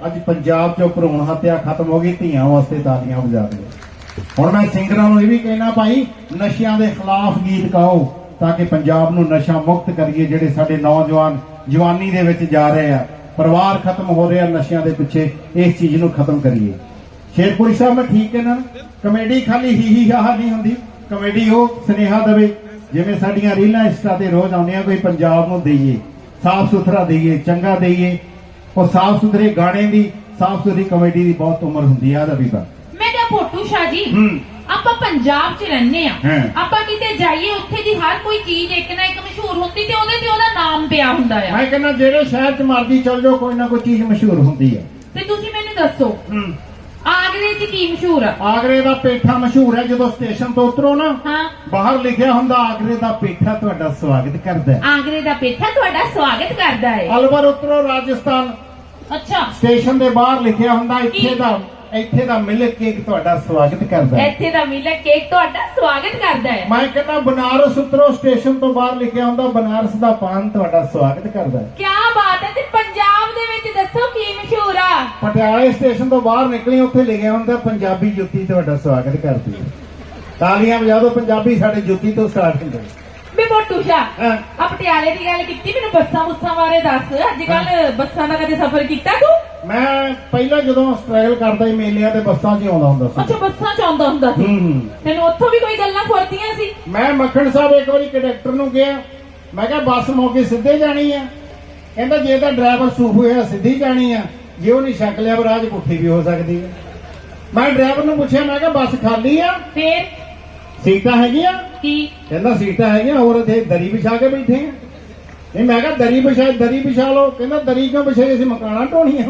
S1: ਅੱਜ ਪੰਜਾਬ 'ਚੋਂ ਭਰੂਣ ਹੱਤਿਆ ਖਤਮ ਹੋ ਗਈ ਧੀਆਂ ਵਾਸਤੇ ਤਾਲੀਆਂ ਵਜਾ ਦਿਓ। ਹੁਣ ਮੈਂ ਸਿੰਗਰਾਂ ਨੂੰ ਇਹ ਵੀ ਕਹਿਣਾ ਭਾਈ ਨਸ਼ਿਆਂ ਦੇ ਖਿਲਾਫ ਗੀਤ ਗਾਓ। ਤਾਂ ਕਿ ਪੰਜਾਬ ਨੂੰ ਨਸ਼ਾ ਮੁਕਤ ਕਰੀਏ ਜਿਹੜੇ ਸਾਡੇ ਨੌਜਵਾਨ ਜਵਾਨੀ ਦੇ ਵਿੱਚ ਜਾ ਰਹੇ ਆ। ਪਰਿਵਾਰ ਖਤਮ ਹੋ ਰਿਹਾ ਨਸ਼ਿਆਂ ਦੇ ਪਿੱਛੇ ਇਸ ਚੀਜ਼ ਨੂੰ ਖਤਮ ਕਰੀਏ। ਸ਼ੇਰਪੁਰੀ ਸਾਹਿਬ ਮੈਂ ਠੀਕ ਕਹਿਣਾ ਨਾ? ਕਮੇਡੀ ਖਾਲੀ ਹੀ ਹੀ ਹਾ ਨਹੀਂ ਹੁੰਦੀ। ਕਮੇਡੀ ਉਹ ਸੁਨੇਹਾ ਦੇਵੇ ਜਿਵੇਂ ਸਾਡੀਆਂ ਰੀਲਾਂ ਇੰਸਟਾ ਤੇ ਰੋਜ਼ ਆਉਂਦੀਆਂ ਕੋਈ ਪੰਜਾਬ ਨੂੰ ਦਈਏ ਸਾਫ਼ ਸੁਥਰਾ ਦਈਏ ਚੰਗਾ ਦਈਏ। ਉਹ ਸਾਫ਼ ਸੁਥਰੇ ਗਾਣੇ ਦੀ ਸਾਫ਼ ਸੁਥਰੀ ਕਮੇਡੀ ਦੀ ਬਹੁਤ ਉਮਰ ਹੁੰਦੀ ਆ ਦਾ
S2: ਮੈਂ ਕਿਹਾ ਭੋਟੂ ਸ਼ਾਹ ਜੀ
S1: ਹੂੰ।
S2: ਆਪਾਂ ਪੰਜਾਬ 'ਚ ਰਹਿੰਦੇ ਆ।
S1: ਹਾਂ।
S2: ਆਪਾਂ ਕਿਤੇ ਜਾਈਏ ਉੱਥੇ ਦੀ ਹਰ ਕੋਈ ਚੀਜ਼ ਇੱਕ ਨਾ ਇੱਕ ਮਸ਼ਹੂਰ ਹੁੰਦੀ ਤੇ ਉਹਦੇ ਤੇ ਉਹਦਾ ਨਾਮ ਪਿਆ ਹੁੰਦਾ ਆ।
S1: ਮੈਂ ਕਹਿੰਦਾ ਜਿਹੜੇ ਸ਼ਹਿਰ ਚ ਮਰਦੀ ਚੱਲ ਜਾਓ ਕੋਈ ਨਾ ਕੋਈ ਚੀਜ਼ ਮਸ਼ਹੂਰ ਹੁੰਦੀ ਹੈ
S2: ਤੇ ਤੁਸੀਂ ਮੈਨੂੰ ਦੱਸੋ
S1: ਹੂੰ।
S2: ਆਗਰੇ 'ਚ ਕੀ ਮਸ਼ਹੂਰ ਆ?
S1: ਆਗਰੇ ਦਾ ਪੇਠਾ ਮਸ਼ਹੂਰ ਹੈ ਜਦੋਂ ਸਟੇਸ਼ਨ ਤੋਂ ਉਤਰੋ ਨਾ
S2: ਹਾਂ।
S1: ਬਾਹਰ ਲਿਖਿਆ ਹੁੰਦਾ ਆਗਰੇ ਦਾ ਪੇਠਾ ਤੁਹਾਡਾ ਸਵਾਗਤ ਕਰਦਾ ਹੈ।
S2: ਆਗਰੇ ਦਾ ਪੇਠਾ ਤੁਹਾਡਾ ਸਵਾਗਤ ਕਰਦਾ ਹੈ।
S1: ਅਲਵਰ ਉਤਰੋ ਰਾਜਸਥਾਨ।
S2: ਅੱਛਾ।
S1: ਸਟੇਸ਼ਨ ਦੇ ਬਾਹਰ ਲਿਖਿਆ ਹੁੰਦਾ ਇੱਥੇ? ਦਾ ਇੱਥੇ ਦਾ ਮਿਲਕ ਕੇਕ ਤੁਹਾਡਾ ਸਵਾਗਤ ਕਰਦਾ ਹੈ।
S2: ਇੱਥੇ ਦਾ ਮਿਲਕ ਕੇਕ ਤੁਹਾਡਾ ਸਵਾਗਤ ਕਰਦਾ ਹੈ।
S1: ਮੈਂ ਕਹਿੰਦਾ ਬਨਾਰਸ ਉਤਰੋ ਸਟੇਸ਼ਨ ਤੋਂ ਬਾਹਰ ਲਿਖਿਆ ਹੁੰਦਾ ਬਨਾਰਸ ਦਾ ਪਾਨ ਤੁਹਾਡਾ ਸਵਾਗਤ ਕਰਦਾ ਹੈ।
S2: ਕੀ ਬਾਤ ਹੈ ਤੇ ਪੰਜਾਬ ਦੱਸੋ ਕੀ ਮਸ਼ਹੂਰ ਆ?
S1: ਪਟਿਆਲੇ ਸਟੇਸ਼ਨ ਤੋਂ ਬਾਹਰ ਨਿਕਲੀ ਉੱਥੇ ਲਿਖਿਆ ਹੁੰਦਾ ਪੰਜਾਬੀ ਜੁੱਤੀ ਤੁਹਾਡਾ ਸਵਾਗਤ ਕਰਦੀ ਹੈ। ਤਾਲੀਆਂ ਵਜਾ ਦਿਓ ਪੰਜਾਬੀ ਸਾਡੇ ਜੁੱਤੀ ਤੋਂ ਸਟਾਰਟ ਹੁੰਦੇ
S2: ਬੇ ਮੋਟੂ ਸ਼ਾ ਆ ਪਟਿਆਲੇ ਦੀ ਗੱਲ ਕੀਤੀ ਮੈਨੂੰ ਬੱਸਾਂ ਬੁੱਸਾਂ ਬਾਰੇ ਦੱਸ। ਅੱਜ ਕੱਲ ਬੱਸਾਂ ਦਾ ਕਦੇ ਸਫ਼ਰ ਕੀਤਾ ਤੂੰ?
S1: ਮੈਂ ਪਹਿਲਾਂ ਜਦੋਂ ਸਟਰਗਲ ਕਰਦਾ ਸੀ ਮੇਲਿਆਂ ਤੇ ਬੱਸਾਂ 'ਚ ਹੀ ਆਉਂਦਾ ਹੁੰਦਾ ਸੀ।
S2: ਅੱਛਾ ਬੱਸਾਂ ਚ ਆਉਂਦਾ ਹੁੰਦਾ ਸੀ?
S1: ਹੂੰ। ਹੂੰ
S2: ਤੈਨੂੰ ਉੱਥੋਂ ਵੀ ਕੋਈ ਗੱਲਾਂ ਫੁਰਦੀਆਂ ਸੀ?
S1: ਮੈਂ ਮੱਖਣ ਸਾਹਿਬ ਇੱਕ ਵਾਰੀ ਕੰਡਕਟਰ ਨੂੰ ਕਿਹਾ ਮੈਂ ਕਿਹਾ ਬੱਸ ਮੌਕੇ ਸਿੱਧੇ ਜਾਣੀ ਆ। ਕਹਿੰਦਾ ਜੇ ਤਾਂ ਡਰਾਈਵਰ ਸੂਫ ਹੋਇਆ ਸਿੱਧੀ ਜਾਣੀ ਆ। ਜੇ ਉਹ ਨਹੀਂ ਛਕ ਲਿਆ ਰਾਜ ਪੁੱਠੀ ਵੀ ਹੋ ਸਕਦੀ ਹੈ ਮੈਂ ਡਰਾਈਵਰ ਨੂੰ ਪੁੱਛਿਆ ਮੈਂ ਕਿਹਾ ਬੱਸ ਖਾਲੀ ਆ?
S2: ਫੇਰ?
S1: ਸੀਟਾਂ ਹੈਗੀਆਂ?
S2: ਕੀ?
S1: ਕਹਿੰਦਾ ਸੀਟਾਂ ਹੈਗੀਆਂ ਹੋਰ ਇੱਥੇ ਦਰੀ ਵਿਛਾ ਕੇ ਬੈਠੇ ਆ। ਨਹੀਂ ਮੈਂ ਕਿਹਾ ਦਰੀ ਵਿਛਾ ਦਰੀ ਵਿਛਾ ਲਓ। ਕਹਿੰਦਾ ਦਰੀ ਕਿਉਂ ਵਿਛਾਈ? ਅਸੀਂ ਮਕਾਨਾਂ ਢੋਣੀਆਂ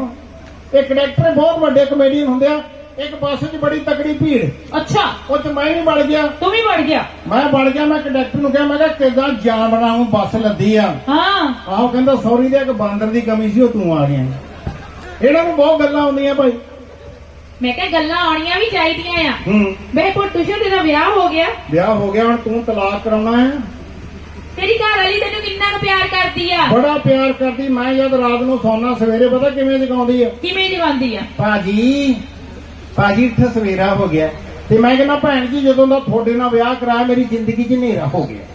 S1: ਇਹ ਕੰਡਕਟਰ ਬਹੁਤ ਵੱਡੇ ਕਮੇਡੀਅਨ ਹੁੰਦੇ ਆ। ਇੱਕ ਬੱਸ 'ਚ ਬੜੀ ਤਕੜੀ ਭੀੜ।
S2: ਅੱਛਾ।
S1: ਉਹ 'ਚ ਮੈਂ ਵੀ ਵੜ ਗਿਆ।
S2: ਤੂੰ ਵੀ ਵੜ ਗਿਆ?
S1: ਮੈਂ ਵੜ ਗਿਆ ਮੈਂ ਕੰਡਕਟਰ ਨੂੰ ਕਿਹਾ ਮੈਂ ਕਿਹਾ ਕਿਦਾਂ ਜਾਨਵਰਾਂ ਨੂੰ ਬੱਸ ਲੱਦੀ ਆ।
S2: ਹਾਂ।
S1: ਆਹੋ ਕਹਿੰਦਾ ਸੌਰੀ ਦੇ ਇੱਕ ਬਾਂਦਰ ਦੀ ਕਮੀ ਸੀ ਉਹ ਤੂੰ ਆ ਗਿਆ ਇਹਨਾਂ ਨੂੰ ਬਹੁਤ ਗੱਲਾਂ ਆਉਂਦੀਆਂ ਭਾਈ।
S2: ਮੈਂ ਕਿਹਾ ਗੱਲਾਂ ਆਉਣੀਆਂ ਵੀ ਚਾਹੀਦੀਆਂ ਆ।
S1: ਹੂੰ।
S2: ਬੇ ਪੋਟੂ ਸ਼ਾ ਤੇਰਾ ਵਿਆਹ ਹੋ ਗਿਆ।
S1: ਵਿਆਹ ਹੋ ਗਿਆ ਹੁਣ ਤੂੰ ਤਲਾਕ ਕਰਾਉਣਾ ਹੈ।
S2: ਤੇਰੀ ਘਰ ਵਾਲੀ ਤੈਨੂੰ ਕਿੰਨਾ ਕੁ ਪਿਆਰ ਕਰਦੀ ਆ?
S1: ਬੜਾ ਪਿਆਰ ਕਰਦੀ ਮੈਂ ਜਦ ਰਾਤ ਨੂੰ ਸੌਣਾ ਸਵੇਰੇ ਪਤਾ ਕਿਵੇਂ ਜਗਾਉਂਦੀ ਆ?
S2: ਕਿਵੇਂ ਜਵਾਂਦੀ ਆ?
S1: ਭਾਜੀ ਭਾਜੀ ਇੱਥੇ ਸਵੇਰਾ ਹੋ ਗਿਆ। ਤੇ ਮੈਂ ਕਹਿੰਦਾ ਭੈਣ ਜੀ ਜਦੋਂ ਦਾ ਤੁਹਾਡੇ ਨਾਲ ਵਿਆਹ ਕਰਾਇਆ ਮੇਰੀ ਜ਼ਿੰਦਗੀ 'ਚ ਹਨੇਰਾ ਹੋ ਗਿਆ।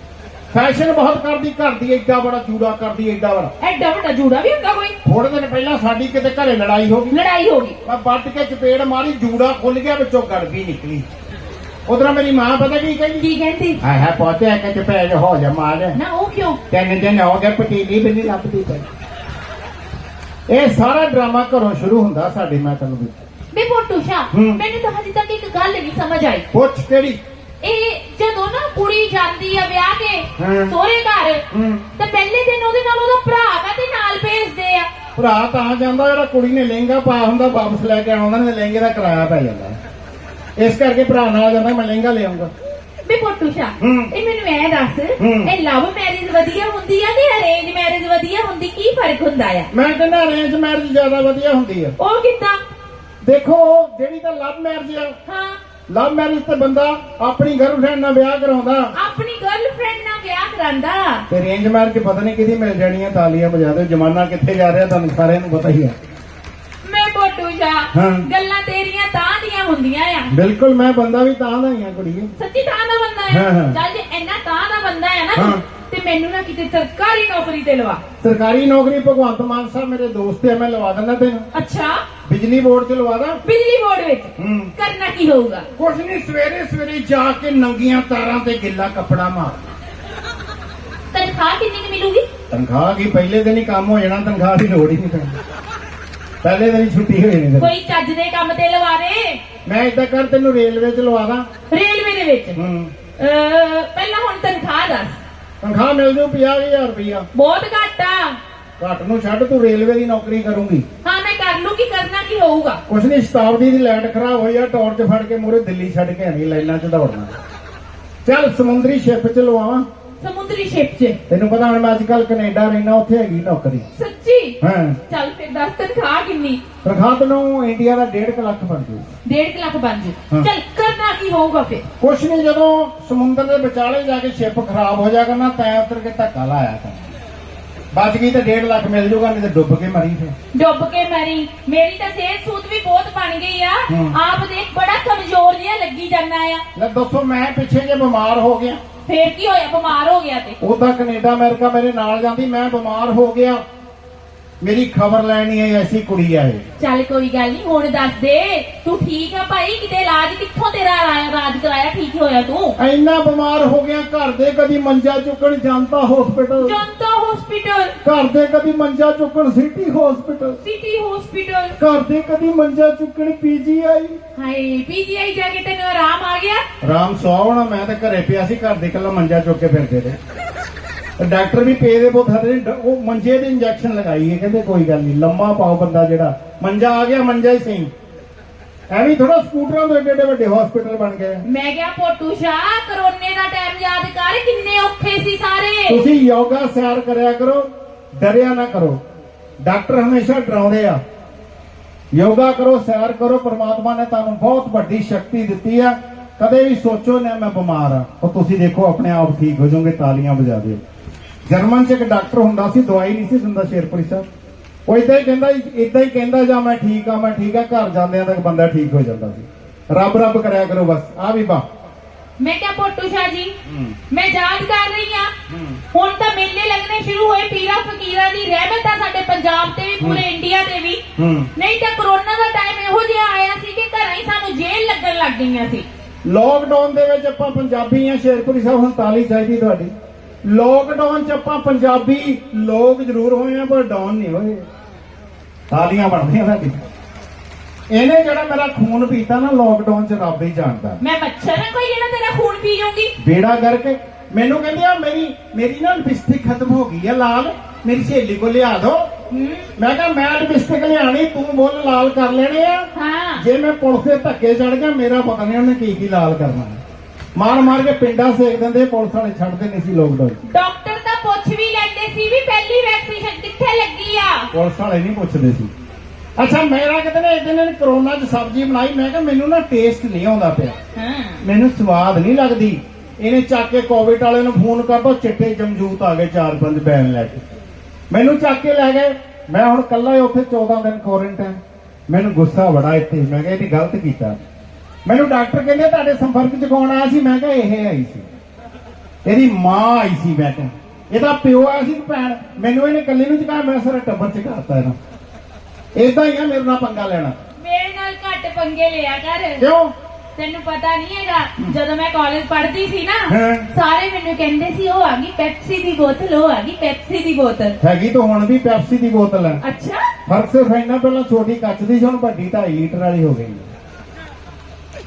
S1: ਫੈਸ਼ਨ ਬਹੁਤ ਕਰਦੀ ਕਰਦੀ ਐਡਾ ਬੜਾ ਚੂੜਾ ਕਰਦੀ ਐਡਾ ਬੜਾ।
S2: ਐਡਾ ਵੱਡਾ ਜੂੜਾ ਵੀ ਹੁੰਦਾ ਕੋਈ?
S1: ਥੋੜੇ ਦਿਨ ਪਹਿਲਾਂ ਸਾਡੀ ਕਿਤੇ ਘਰੇ ਲੜਾਈ ਹੋ ਗਈ।
S2: ਲੜਾਈ ਹੋ ਗਈ।
S1: ਮੈਂ ਵੱਟ ਕੇ ਚਪੇੜ ਮਾਰੀ ਜੂੜਾ ਖੁੱਲ ਗਿਆ ਵਿੱਚੋਂ ਗੜਬੀ ਨਿਕਲੀ। ਉਧਰ ਮੇਰੀ ਮਾਂ ਪਤਾ ਕੀ ਕਹਿੰਦੀ?
S2: ਕੀ ਕਹਿੰਦੀ?
S1: ਹਾਏ ਹਾਏ ਪਹੁੰਚਿਆ ਕਿ ਚਪੇੜ ਹੋ ਜਾ ਮਾਰ
S2: ਨਾ ਉਹ ਕਿਉਂ?
S1: ਤਿੰਨ ਦਿਨ ਹੋ ਗਏ ਪਟੀਲੀ ਵੀ ਨਹੀਂ ਲੱਭਦੀ ਪਈ। ਇਹ ਸਾਰਾ ਡਰਾਮਾ ਘਰੋਂ ਸ਼ੁਰੂ ਹੁੰਦਾ ਸਾਡੇ ਮੈਂ ਤੈਨੂੰ ਵੀ।
S2: ਬੇ ਪੋਟੂ ਸ਼ਾ
S1: ਹੂੰ।
S2: ਮੈਨੂੰ ਤਾਂ ਹਜੇ ਤੱਕ ਇੱਕ ਗੱਲ ਨਹੀਂ ਸਮਝ ਆਈ।
S1: ਪੁੱਛ ਕਿਹੜੀ?
S2: ਇਹ ਜਦੋਂ ਨਾ ਕੁੜੀ ਜਾਂਦੀ ਆ ਵਿਆਹ ਕੇ। ਸਹੁਰੇ ਘਰ
S1: ਹੂੰ।
S2: ਤੇ ਪਹਿਲੇ ਦਿਨ ਉਹਦੇ ਨਾਲ ਉਹਦਾ ਭਰਾ ਕਾਤੇ ਨਾਲ ਭੇਜਦੇ ਆ।
S1: ਭਰਾ ਤਾਂ ਜਾਂਦਾ ਜਿਹੜਾ ਕੁੜੀ ਨੇ ਲਹਿੰਗਾ ਪਾਇਆ ਹੁੰਦਾ ਵਾਪਸ ਲੈ ਕੇ ਆਉਂਦਾ ਨੇ ਲਹਿੰਗੇ ਦਾ ਕਿਰਾਇਆ ਪੈ ਜਾਂਦਾ। ਇਸ ਕਰਕੇ ਭਰਾ ਨਾਲ ਜਾਂਦਾ ਮੈਂ ਲਹਿੰਗਾ ਲੈ ਆਉਂਗਾ।
S2: ਬੇ ਪੋਟੂ ਸ਼ਾ
S1: ਹੂੰ।
S2: ਇਹ ਮੈਨੂੰ ਐ ਦੱਸ
S1: ਹੂੰ।
S2: ਇਹ ਲਵ ਮੈਰਿਜ ਵਧੀਆ ਹੁੰਦੀ ਆ ਕਿ ਅਰੇਂਜ ਮੈਰਿਜ ਵਧੀਆ ਹੁੰਦੀ? ਕੀ ਫ਼ਰਕ ਹੁੰਦਾ ਆ?
S1: ਮੈਂ ਕਹਿੰਦਾ ਅਰੇਂਜ ਮੈਰਿਜ ਜ਼ਿਆਦਾ ਵਧੀਆ ਹੁੰਦੀ ਆ।
S2: ਉਹ ਕਿੱਦਾਂ?
S1: ਦੇਖੋ ਜਿਹੜੀ ਤਾਂ ਲਵ ਮੈਰਿਜ ਆ
S2: ਹਾਂ।
S1: ਲਵ ਮੈਰਿਜ ਤੇ ਬੰਦਾ ਆਪਣੀ ਗਰਲਫ੍ਰੈਂਡ ਨਾਲ ਵਿਆਹ ਕਰਾਉਂਦਾ।
S2: ਆਪਣੀ ਗਰਲਫ੍ਰੈਂਡ ਨਾਲ ਵਿਆਹ ਕਰਾਂਦਾ
S1: ਤੇ ਅਰੇਂਜ ਮੈਰਿਜ ਪਤਾ ਨਹੀਂ ਕਿਹਦੀ ਮਿਲ ਜਾਣੀ ਆ ਤਾਲੀਆਂ ਵਜਾ ਦਿਓ ਜਮਾਨਾ ਕਿੱਥੇ ਜਾ ਰਿਹਾ ਤੁਹਾਨੂੰ ਸਾਰਿਆਂ ਨੂੰ ਪਤਾ ਹੀ ਆ।
S2: ਮੈਂ ਪੋਟੂ ਸ਼ਾ
S1: ਹਾਂ।
S2: ਗੱਲਾਂ ਤੇਰੀਆਂ ਤਾਂ ਹੁੰਦੀਆਂ ਆ।
S1: ਬਿਲਕੁਲ ਮੈਂ ਬੰਦਾ ਵੀ ਤਾਂ ਦਾ ਹੀ ਆ ਕੁੜੀਏ।
S2: ਸੱਚੀ ਤਾਂ ਦਾ ਬੰਦਾ
S1: ਹਾਂ, ਹਾਂ।
S2: ਚੱਲ ਜੇ ਇੰਨਾ ਤਾਂ ਦਾ ਬੰਦਾ ਆ ਨਾ
S1: ਹਾਂ।
S2: ਤੂੰ, ਤੇ ਮੈਨੂੰ ਨਾ ਕਿਤੇ ਸਰਕਾਰੀ ਨੌਕਰੀ ਤੇ ਲਵਾ।
S1: ਸਰਕਾਰੀ ਨੌਕਰੀ ਭਗਵੰਤ ਮਾਨ ਸਾਹਿਬ ਮੇਰੇ ਦੋਸਤ ਆ ਮੈਂ ਲਵਾ ਦਿੰਦਾ ਤੈਨੂੰ।
S2: ਅੱਛਾ।
S1: ਬਿਜਲੀ ਬੋਰਡ 'ਚ ਲਵਾ ਦਾਂ?
S2: ਬਿਜਲੀ ਬੋਰਡ ਵਿੱਚ?
S1: ਹੂੰ।
S2: ਕਰਨਾ ਕੀ ਹੋਊਗਾ?
S1: ਕੁਛ ਨਹੀਂ ਸਵੇਰੇ ਸਵੇਰੇ ਜਾ ਕੇ ਨੰਗੀਆਂ ਤਾਰਾਂ ਤੇ ਗਿੱਲਾ ਕੱਪੜਾ ਮਾਰ।
S2: ਤਨਖਾਹ ਕਿੰਨੀ ਕੁ ਮਿਲੂਗੀ?
S1: ਤਨਖਾਹ ਕੀ ਪਹਿਲੇ ਦਿਨ ਹੀ ਕੰਮ ਹੋ ਜਾਣਾ ਤਨਖਾਹ ਦੀ ਲੋੜ ਹੀ ਨਹੀਂ ਪੈਣੀ। ਪਹਿਲੇ ਦਿਨ ਹੀ ਛੁੱਟੀ ਹੋ ਜਾਣੀ ਤੇਰੀ।
S2: ਕੋਈ ਚੱਜ ਦੇ ਕੰਮ ਤੇ ਲਵਾ ਦੇ।
S1: ਮੈਂ ਇਦਾਂ ਕਰ ਤੈਨੂੰ ਰੇਲਵੇ 'ਚ ਲਵਾ ਦਾਂ।
S2: ਰੇਲਵੇ ਦੇ ਵਿੱਚ?
S1: ਹੂੰ।
S2: ਅਹ, ਪਹਿਲਾਂ ਹੁਣ ਤਨਖਾਹ ਦੱਸ।
S1: ਤਨਖਾਹ ਮਿਲ ਜੂ 50000 ਰੁਪਇਆ
S2: ਬਹੁਤ ਘੱਟ ਆ।
S1: ਘੱਟ ਨੂੰ ਛੱਡ ਤੂੰ ਰੇਲਵੇ ਦੀ ਨੌਕਰੀ ਕਰੂੰਗੀ।
S2: ਹਾਂ ਮੈਂ ਕਰ ਲੂਗੀ ਕਰਨਾ ਕੀ ਹੋਊਗਾ?
S1: ਕੁਛ ਨਹੀਂ ਸ਼ਤਾਬਦੀ ਦੀ ਲਾਈਟ ਖਰਾਬ ਹੋਈ ਆ ਟਾਰਚ ਫੜ ਕੇ ਮੂਰੇ ਦਿੱਲੀ ਛੱਡ ਕੇ ਆਣੀ ਲਾਈਨਾਂ 'ਚ ਦੌੜਨਾ। ਚੱਲ ਸਮੁੰਦਰੀ ਸ਼ਿਪ 'ਚ ਲਵਾਵਾਂ।
S2: ਸਮੁੰਦਰੀ ਸ਼ਿਪ 'ਚ।
S1: ਤੈਨੂੰ ਪਤਾ ਹੁਣ ਮੈਂ ਅੱਜ ਕੱਲ ਕੈਨੇਡਾ ਰਹਿਣਾ ਉੱਥੇ ਹੈਗੀ ਨੌਕਰੀ।
S2: ਸੱਚੀ?
S1: ਹਾਂ।
S2: ਚੱਲ ਫਿਰ ਦੱਸ ਤਨਖਾਹ ਕਿੰਨੀ?
S1: ਤਨਖਾਹ ਤੈਨੂੰ ਇੰਡੀਆ ਦਾ 1.5 ਲੱਖ ਬਣ ਜੂ।
S2: 1.5 ਲੱਖ ਬਣ ਜੂ।
S1: ਹਾਂ।
S2: ਚੱਲ ਕਰਨਾ ਕੀ ਹੋਊਗਾ ਫਿਰ?
S1: ਕੁਛ ਨਹੀਂ ਜਦੋਂ ਸਮੁੰਦਰ ਦੇ ਵਿਚਾਲੇ ਜਾ ਕੇ ਸ਼ਿਪ ਖਰਾਬ ਹੋ ਜਾ ਕਰਨਾ ਤੈਂ ਉਤਰ ਕੇ ਧੱਕਾ ਲਾਇਆ ਕਰ ਬਚ ਗਈ ਤਾਂ 1.5 ਲੱਖ ਮਿਲ ਜੂਗਾ ਨਹੀਂ ਤਾਂ ਡੁੱਬ ਕੇ ਮਰੀ ਫੇ
S2: ਡੁੱਬ ਕੇ ਮਰੀ। ਮੇਰੀ ਤਾਂ ਸਿਹਤ ਸੂਤ ਵੀ ਬਹੁਤ ਬਣ ਗਈ ਆ। ਆਪ ਦੇਖ ਬੜਾ ਕਮਜ਼ੋਰ ਜਿਹਾ ਲੱਗੀ ਜਾਂਦਾ ਆ।
S1: ਲੈ ਦੱਸੋ ਮੈਂ ਪਿੱਛੇ ਜੇ ਬਿਮਾਰ ਹੋ ਗਿਆ।
S2: ਫੇਰ ਕੀ ਹੋਇਆ? ਬਿਮਾਰ ਹੋ ਗਿਆ ਤੇ।
S1: ਉਦਾਂ ਕੈਨੇਡਾ, ਅਮਰੀਕਾ ਮੇਰੇ ਨਾਲ ਜਾਂਦੀ, ਮੈਂ ਬਿਮਾਰ ਹੋ ਗਿਆ। ਮੇਰੀ ਖਬਰ ਲੈਣੀ ਹੈ ਐਸੀ ਕੁੜੀ ਆ ਇਹ।
S2: ਚੱਲ ਕੋਈ ਗੱਲ ਨਹੀਂ ਹੁਣ ਦੱਸ ਦੇ। ਤੂੰ ਠੀਕ ਆ ਭਾਈ? ਕਿਤੇ ਇਲਾਜ ਕਿੱਥੋਂ ਤੇਰਾ ਆਇਆ ਰਾਜ ਕਰਾਇਆ? ਠੀਕ ਹੋਇਆ ਤੂੰ?
S1: ਇੰਨਾ ਬਿਮਾਰ ਹੋ ਗਿਆ ਘਰ ਦੇ ਕਦੀ ਮੰਜਾ ਚੁੱਕਣ ਜਾਂਦਾ ਹਸਪੀਟਲ
S2: ਜਨਤਾ ਹਸਪੀਟਲ
S1: ਘਰ ਦੇ ਕਦੀ ਮੰਜਾ ਚੁੱਕਣ ਸਿਟੀ ਹਸਪੀਟਲ
S2: ਸਿਟੀ ਹਸਪੀਟਲ
S1: ਘਰ ਦੇ ਕਦੀ ਮੰਜਾ ਚੁੱਕਣ ਪੀਜੀਆਈ
S2: ਹਾਏ ਪੀਜੀਆਈ ਜਾ ਕੇ ਤੈਨੂੰ ਆਰਾਮ ਆ ਗਿਆ?
S1: ਰਾਮ ਸੁਹਾਵਣਾ ਮੈਂ ਤਾਂ ਘਰੇ ਪਿਆ ਸੀ ਘਰ ਦੇ ਕੱਲਾ ਮੰਜਾ ਚੁੱਕ ਕੇ ਫਿਰਦੇ ਤੇ ਡਾਕਟਰ ਵੀ ਪੇ ਦੇ ਬਹੁਤ ਹਰੇ ਉਹ ਮੰਜੇ ਦੇ ਇੰਜੈਕਸ਼ਨ ਲਗਾਈ ਹੈ ਕਹਿੰਦੇ ਕੋਈ ਗੱਲ ਨਹੀਂ ਲੰਮਾ ਪਾਓ ਬੰਦਾ ਜਿਹੜਾ। ਮੰਜਾ ਆ ਗਿਆ ਮੰਜਾ ਹੀ ਸਹੀ। ਐਵੇਂ ਥੋੜਾ ਸਕੂਟਰਾਂ ਦੇ ਏਡੇ ਵੱਡੇ ਹਸਪੀਟਲ ਬਣ ਗਏ।
S2: ਮੈਂ ਕਿਹਾ ਪੋਟੂ ਸ਼ਾਹ ਕਰੋਨੇ ਦਾ ਟਾਈਮ ਯਾਦ ਕਰ ਕਿੰਨੇ ਔਖੇ ਸੀ ਸਾਰੇ।
S1: ਤੁਸੀਂ ਯੋਗਾ ਸੈਰ ਕਰਿਆ ਕਰੋ ਡਰਿਆ ਨਾ ਕਰੋ। ਡਾਕਟਰ ਹਮੇਸ਼ਾ ਡਰਾਉਂਦੇ ਆ। ਯੋਗਾ ਕਰੋ ਸੈਰ ਕਰੋ ਪ੍ਰਮਾਤਮਾ ਨੇ ਤੁਹਾਨੂੰ ਬਹੁਤ ਵੱਡੀ ਸ਼ਕਤੀ ਦਿੱਤੀ ਆ। ਕਦੇ ਵੀ ਸੋਚੋ ਨਾ ਮੈਂ ਬਿਮਾਰ ਆ। ਉਹ ਤੁਸੀਂ ਦੇਖੋ ਆਪਣੇ ਆਪ ਠੀਕ ਹੋ ਜਾਓਗੇ ਤਾਲੀਆਂ ਵਜਾ ਦਿਓ। ਜਰਮਨ ਚ ਇੱਕ ਡਾਕਟਰ ਹੁੰਦਾ ਸੀ ਦਵਾਈ ਨਹੀਂ ਸੀ ਦਿੰਦਾ ਸ਼ੇਰਪੁਰੀ ਸਾਹਿਬ। ਉਹ ਇਦਾਂ ਹੀ ਕਹਿੰਦਾ ਇਦਾਂ ਹੀ ਕਹਿੰਦਾ ਜਾਂ ਮੈਂ ਠੀਕ ਆ ਮੈਂ ਠੀਕ ਆ ਘਰ ਜਾਂਦਿਆਂ ਤੱਕ ਬੰਦਾ ਠੀਕ ਹੋ ਜਾਂਦਾ ਸੀ। ਰੱਬ ਰੱਬ ਕਰਿਆ ਕਰੋ ਬਸ ਆ ਵੀ ਬਾ।
S2: ਮੈਂ ਕਿਹਾ ਪੋਟੂ ਸ਼ਾਹ ਜੀ ਮੈਂ ਯਾਦ ਕਰ ਰਹੀ ਆ ਹੁਣ ਤਾਂ ਮੇਲੇ ਲੱਗਣੇ ਸ਼ੁਰੂ ਹੋਏ ਪੀਰਾਂ ਫਕੀਰਾਂ ਦੀ ਰਹਿਮਤ ਆ ਸਾਡੇ ਪੰਜਾਬ ਤੇ ਵੀ ਪੂਰੇ ਇੰਡੀਆ ਤੇ ਵੀ। ਨਹੀਂ ਤਾਂ ਕਰੋਨਾ ਦਾ ਟਾਈਮ ਇਹੋ ਜਿਹਾ ਆਇਆ ਸੀ ਕਿ ਘਰਾਂ ਹੀ ਸਾਨੂੰ ਜੇਲ੍ਹ ਲੱਗਣ ਲੱਗ ਗਈਆਂ ਸੀ।
S1: ਲੋਕਡਾਊਨ ਦੇ ਵਿੱਚ ਆਪਾਂ ਪੰਜਾਬੀ ਆ ਸ਼ੇਰਪੁਰੀ ਸਾਹਿਬ ਹੁਣ ਤਾਲੀ ਚਾਹੀਦੀ ਤੁਹਾਡੀ। ਲੋਕਡਾਊਨ ਚ ਆਪਾਂ ਪੰਜਾਬੀ ਲੋਕ ਜ਼ਰੂਰ ਹੋਏ ਆ ਪਰ ਡਾਊਨ ਨਹੀਂ ਹੋਏ। ਤਾਲੀਆਂ ਬਣਦੀਆਂ ਤੁਹਾਡੀ ਇਹਨੇ ਜਿਹੜਾ ਮੇਰਾ ਖੂਨ ਪੀਤਾ ਨਾ ਲੋਕਡਾਊਨ ਚ ਰੱਬ ਹੀ ਜਾਣਦਾ।
S2: ਮੈਂ ਮੱਛਰ ਨਾ ਕੋਈ ਜਿਹੜਾ ਤੇਰਾ ਖੂਨ ਪੀ ਜਾਊਂਗੀ?
S1: ਬੇੜਾ ਕਰਕੇ। ਮੈਨੂੰ ਕਹਿੰਦੇ ਆ ਮੇਰੀ ਮੇਰੀ ਨਾ ਲਿਪਸਟਿਕ ਖਤਮ ਹੋ ਗਈ ਆ ਲਾਲ। ਮੇਰੀ ਸਹੇਲੀ ਕੋ ਲਿਆ ਦੋ।
S2: ਹੂੰ।
S1: ਮੈਂ ਕਿਹਾ ਮੈਂ ਲਿਪਸਟਿਕ ਲਿਆਣੀ ਤੂੰ ਮੁੱਲ ਲਾਲ ਕਰ ਲੈਣੇ ਆ।
S2: ਹਾਂ।
S1: ਜੇ ਮੈਂ ਪੁਲਿਸ ਦੇ ਧੱਕੇ ਚੜ ਗਿਆ ਮੇਰਾ ਪਤਾ ਨਹੀਂ ਉਹਨੇ ਕੀ ਕੀ ਲਾਲ ਕਰਨਾ। ਮਾਰ ਮਾਰ ਕੇ ਪਿੰਡਾਂ ਸੇਕ ਦਿੰਦੇ ਪੁਲਿਸ ਵਾਲੇ ਛੱਡਦੇ ਨਹੀਂ ਸੀ ਲੋਕਡਾਊਨ
S2: ਡਾਕਟਰ ਤਾਂ ਪੁੱਛ ਵੀ ਲੈਂਦੇ ਸੀ ਵੀ ਪਹਿਲੀ ਵੈਕਸੀਨੇਸ਼ਨ ਕਿੱਥੇ ਲੱਗੀ ਆ?
S1: ਪੁਲਿਸ ਵਾਲੇ ਨਹੀਂ ਪੁੱਛਦੇ ਸੀ। ਅੱਛਾ ਮੇਰਾ ਕਿਤੇ ਨੇ ਇੱਕ ਦਿਨ ਕਰੋਨਾ 'ਚ ਸਬਜ਼ੀ ਬਣਾਈ ਮੈਂ ਕਿਹਾ ਮੈਨੂੰ ਨਾ ਟੇਸਟ ਨਹੀਂ ਆਉਂਦਾ ਪਿਆ।
S2: ਹਾਂ।
S1: ਮੈਨੂੰ ਸਵਾਦ ਨਹੀਂ ਲੱਗਦੀ। ਇਹਨੇ ਚੱਕ ਕੇ ਕੋਵਿਡ ਵਾਲੇ ਨੂੰ ਫੋਨ ਕਰਤਾ ਚਿੱਟੇ ਜਮਜੂਤ ਆ ਗਏ ਚਾਰ ਪੰਜ ਬੈਨ ਲੈ ਕੇ। ਮੈਨੂੰ ਚੱਕ ਕੇ ਲੈ ਗਏ। ਮੈਂ ਹੁਣ ਕੱਲਾ ਹੀ ਉੱਥੇ 14 ਦਿਨ ਕੁਆਰੰਟਾਈਨ ਮੈਨੂੰ ਗੁੱਸਾ ਬੜਾ ਇੱਥੇ ਮੈਂ ਕਿਹਾ ਇਹਨੇ ਗਲਤ ਕੀਤਾ। ਮੈਨੂੰ ਡਾਕਟਰ ਕਹਿੰਦੇ ਤੁਹਾਡੇ ਸੰਪਰਕ 'ਚ ਕੌਣ ਆਇਆ ਸੀ? ਮੈਂ ਕਿਹਾ ਇਹ ਆਈ ਸੀ। ਇਹਦੀ ਮਾਂ ਆਈ ਸੀ ਕਿਹਾ ਇਹਦਾ ਪਿਓ ਆਇਆ ਸੀ ਤੇ ਭੈਣ। ਮੈਨੂੰ ਇਹਨੇ ਇਕੱਲੇ ਨੂੰ ਚੁਕਾਇਆ ਮੈਂ ਸਾਰਾ ਟੱਬਰ ਚੁਕਾਤਾ ਇਹਨਾਂ ਇਦਾਂ ਹੀ ਆ ਮੇਰੇ ਨਾਲ ਪੰਗਾ ਲੈਣਾ।
S2: ਮੇਰੇ ਨਾਲ ਘੱਟ ਪੰਗੇ ਲਿਆ ਕਰ।
S1: ਕਿਉਂ?
S2: ਤੈਨੂੰ ਪਤਾ ਨਹੀਂ ਹੈਗਾ ਜਦੋਂ ਮੈਂ ਕਾਲਜ ਪੜ੍ਹਦੀ ਸੀ ਨਾ। ਸਾਰੇ ਮੈਨੂੰ ਕਹਿੰਦੇ ਸੀ ਉਹ ਆ ਗਈ ਪੈਪਸੀ ਦੀ ਬੋਤਲ ਉਹ ਆ ਗਈ ਪੈਪਸੀ ਦੀ ਬੋਤਲ।
S1: ਹੈਗੀ ਤਾਂ ਹੁਣ ਵੀ ਪੈਪਸੀ ਦੀ ਬੋਤਲ ਹੈ
S2: ਅੱਛਾ।
S1: ਫ਼ਰਕ ਸਿਰਫ ਇੰਨਾ ਪਹਿਲਾਂ ਛੋਟੀ ਕੱਚ ਦੀ ਸੀ ਹੁਣ ਵੱਡੀ 2.5 ਲੀਟਰ ਵਾਲੀ ਹੋ ਗਈ।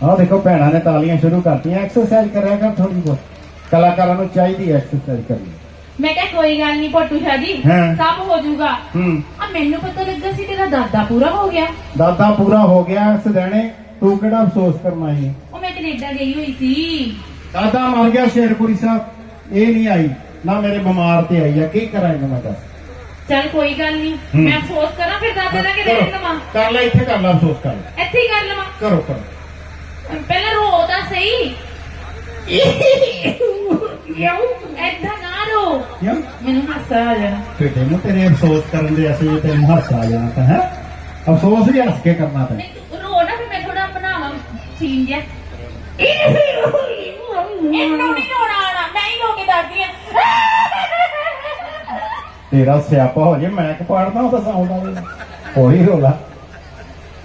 S1: ਆਹ ਦੇਖੋ ਭੈਣਾਂ ਨੇ ਤਾਲੀਆਂ ਸ਼ੁਰੂ ਕਰਤੀਆਂ ਐਕਸਰਸਾਈਜ਼ ਕਰਿਆ ਕਰ ਥੋੜੀ ਬਹੁਤ। ਕਲਾਕਾਰਾਂ ਨੂੰ ਚਾਹੀਦੀ ਐਕਸਰਸਾਈਜ਼ ਕਰਨੀ।
S2: ਮੈਂ ਕਿਹਾ ਕੋਈ ਗੱਲ ਨਹੀਂ ਪੋਟੂ ਸ਼ਾਹ ਜੀ
S1: ਹਾਂ।
S2: ਸਭ ਹੋ ਜਾਊਗਾ।
S1: ਹੂੰ।
S2: ਆ ਮੈਨੂੰ ਪਤਾ ਲੱਗਾ ਸੀ ਤੇਰਾ ਦਾਦਾ ਪੂਰਾ ਹੋ ਗਿਆ।
S1: ਦਾਦਾ ਪੂਰਾ ਹੋ ਗਿਆ ਸਦੈਣੇ ਤੂੰ ਕਿਹੜਾ ਅਫਸੋਸ ਕਰਨ ਆਈ ਹੈ?
S2: ਉਹ ਮੈਂ ਕੈਨੇਡਾ ਗਈ ਹੋਈ ਸੀ।
S1: ਦਾਦਾ ਮਰ ਗਿਆ ਸ਼ੇਰਪੁਰੀ ਸਾਹਿਬ ਇਹ ਨਹੀਂ ਆਈ ਨਾ ਮੇਰੇ ਬਿਮਾਰ ਤੇ ਆਈ ਆ ਕੀ ਕਰਾਂ ਇਹਨੂੰ ਮੈਂ ਦੱਸ।
S2: ਚੱਲ ਕੋਈ ਗੱਲ ਨਹੀਂ
S1: ਹੂੰ।
S2: ਮੈਂ ਅਫਸੋਸ ਕਰਾਂ ਫਿਰ ਦਾਦੇ ਦਾ ਕਿਤੇ
S1: ਕਰੋ,
S2: ਲਵਾਂ
S1: ਕਰ ਲੈ ਇੱਥੇ ਕਰ ਲੈ ਅਫਸੋਸ ਕਰ ਲੈ।
S2: ਇੱਥੇ ਹੀ ਕਰ ਲਵਾਂ।
S1: ਕਰੋ ਕਰੋ।
S2: ਪਹਿਲਾਂ ਰੋ ਤਾਂ ਸਹੀ। ਐਦਾਂ ਨਾ ਰੋ।
S1: ਕਿਉਂ?
S2: ਮੈਨੂੰ ਹਾਸਾ ਆ ਜਾਣਾ।
S1: ਤੇ ਤੈਨੂੰ ਤੇਰੇ ਅਫਸੋਸ ਕਰਨ ਦੇ ਅਸੀਂ ਤੈਨੂੰ ਹਾਸਾ ਆ ਜਾਣਾ ਤਾਂ ਹੈ? ਅਫਸੋਸ ਵੀ ਹੱਸ ਕੇ ਕਰਨਾ ਤਾਂ।
S2: ਨਹੀਂ ਤੂੰ ਰੋ ਨਾ ਫਿਰ ਮੈਂ ਥੋੜਾ ਬਣਾਵਾਂ ਸੀਨ ਜਿਹਾ। ਇਹਨੂੰ ਨਹੀਂ ਰੋਣਾ ਆਣਾ ਮੈਂ ਹੀ ਰੋ ਕੇ ਦੱਸਦੀ ਆ।
S1: ਤੇਰਾ ਸਿਆਪਾ ਹੋ ਜੇ ਮੈਂ ਕਿ ਪਾੜਦਾ ਉਹ ਤਾਂ ਆਵੇ ਕੋਈ ਰੋਲਾ।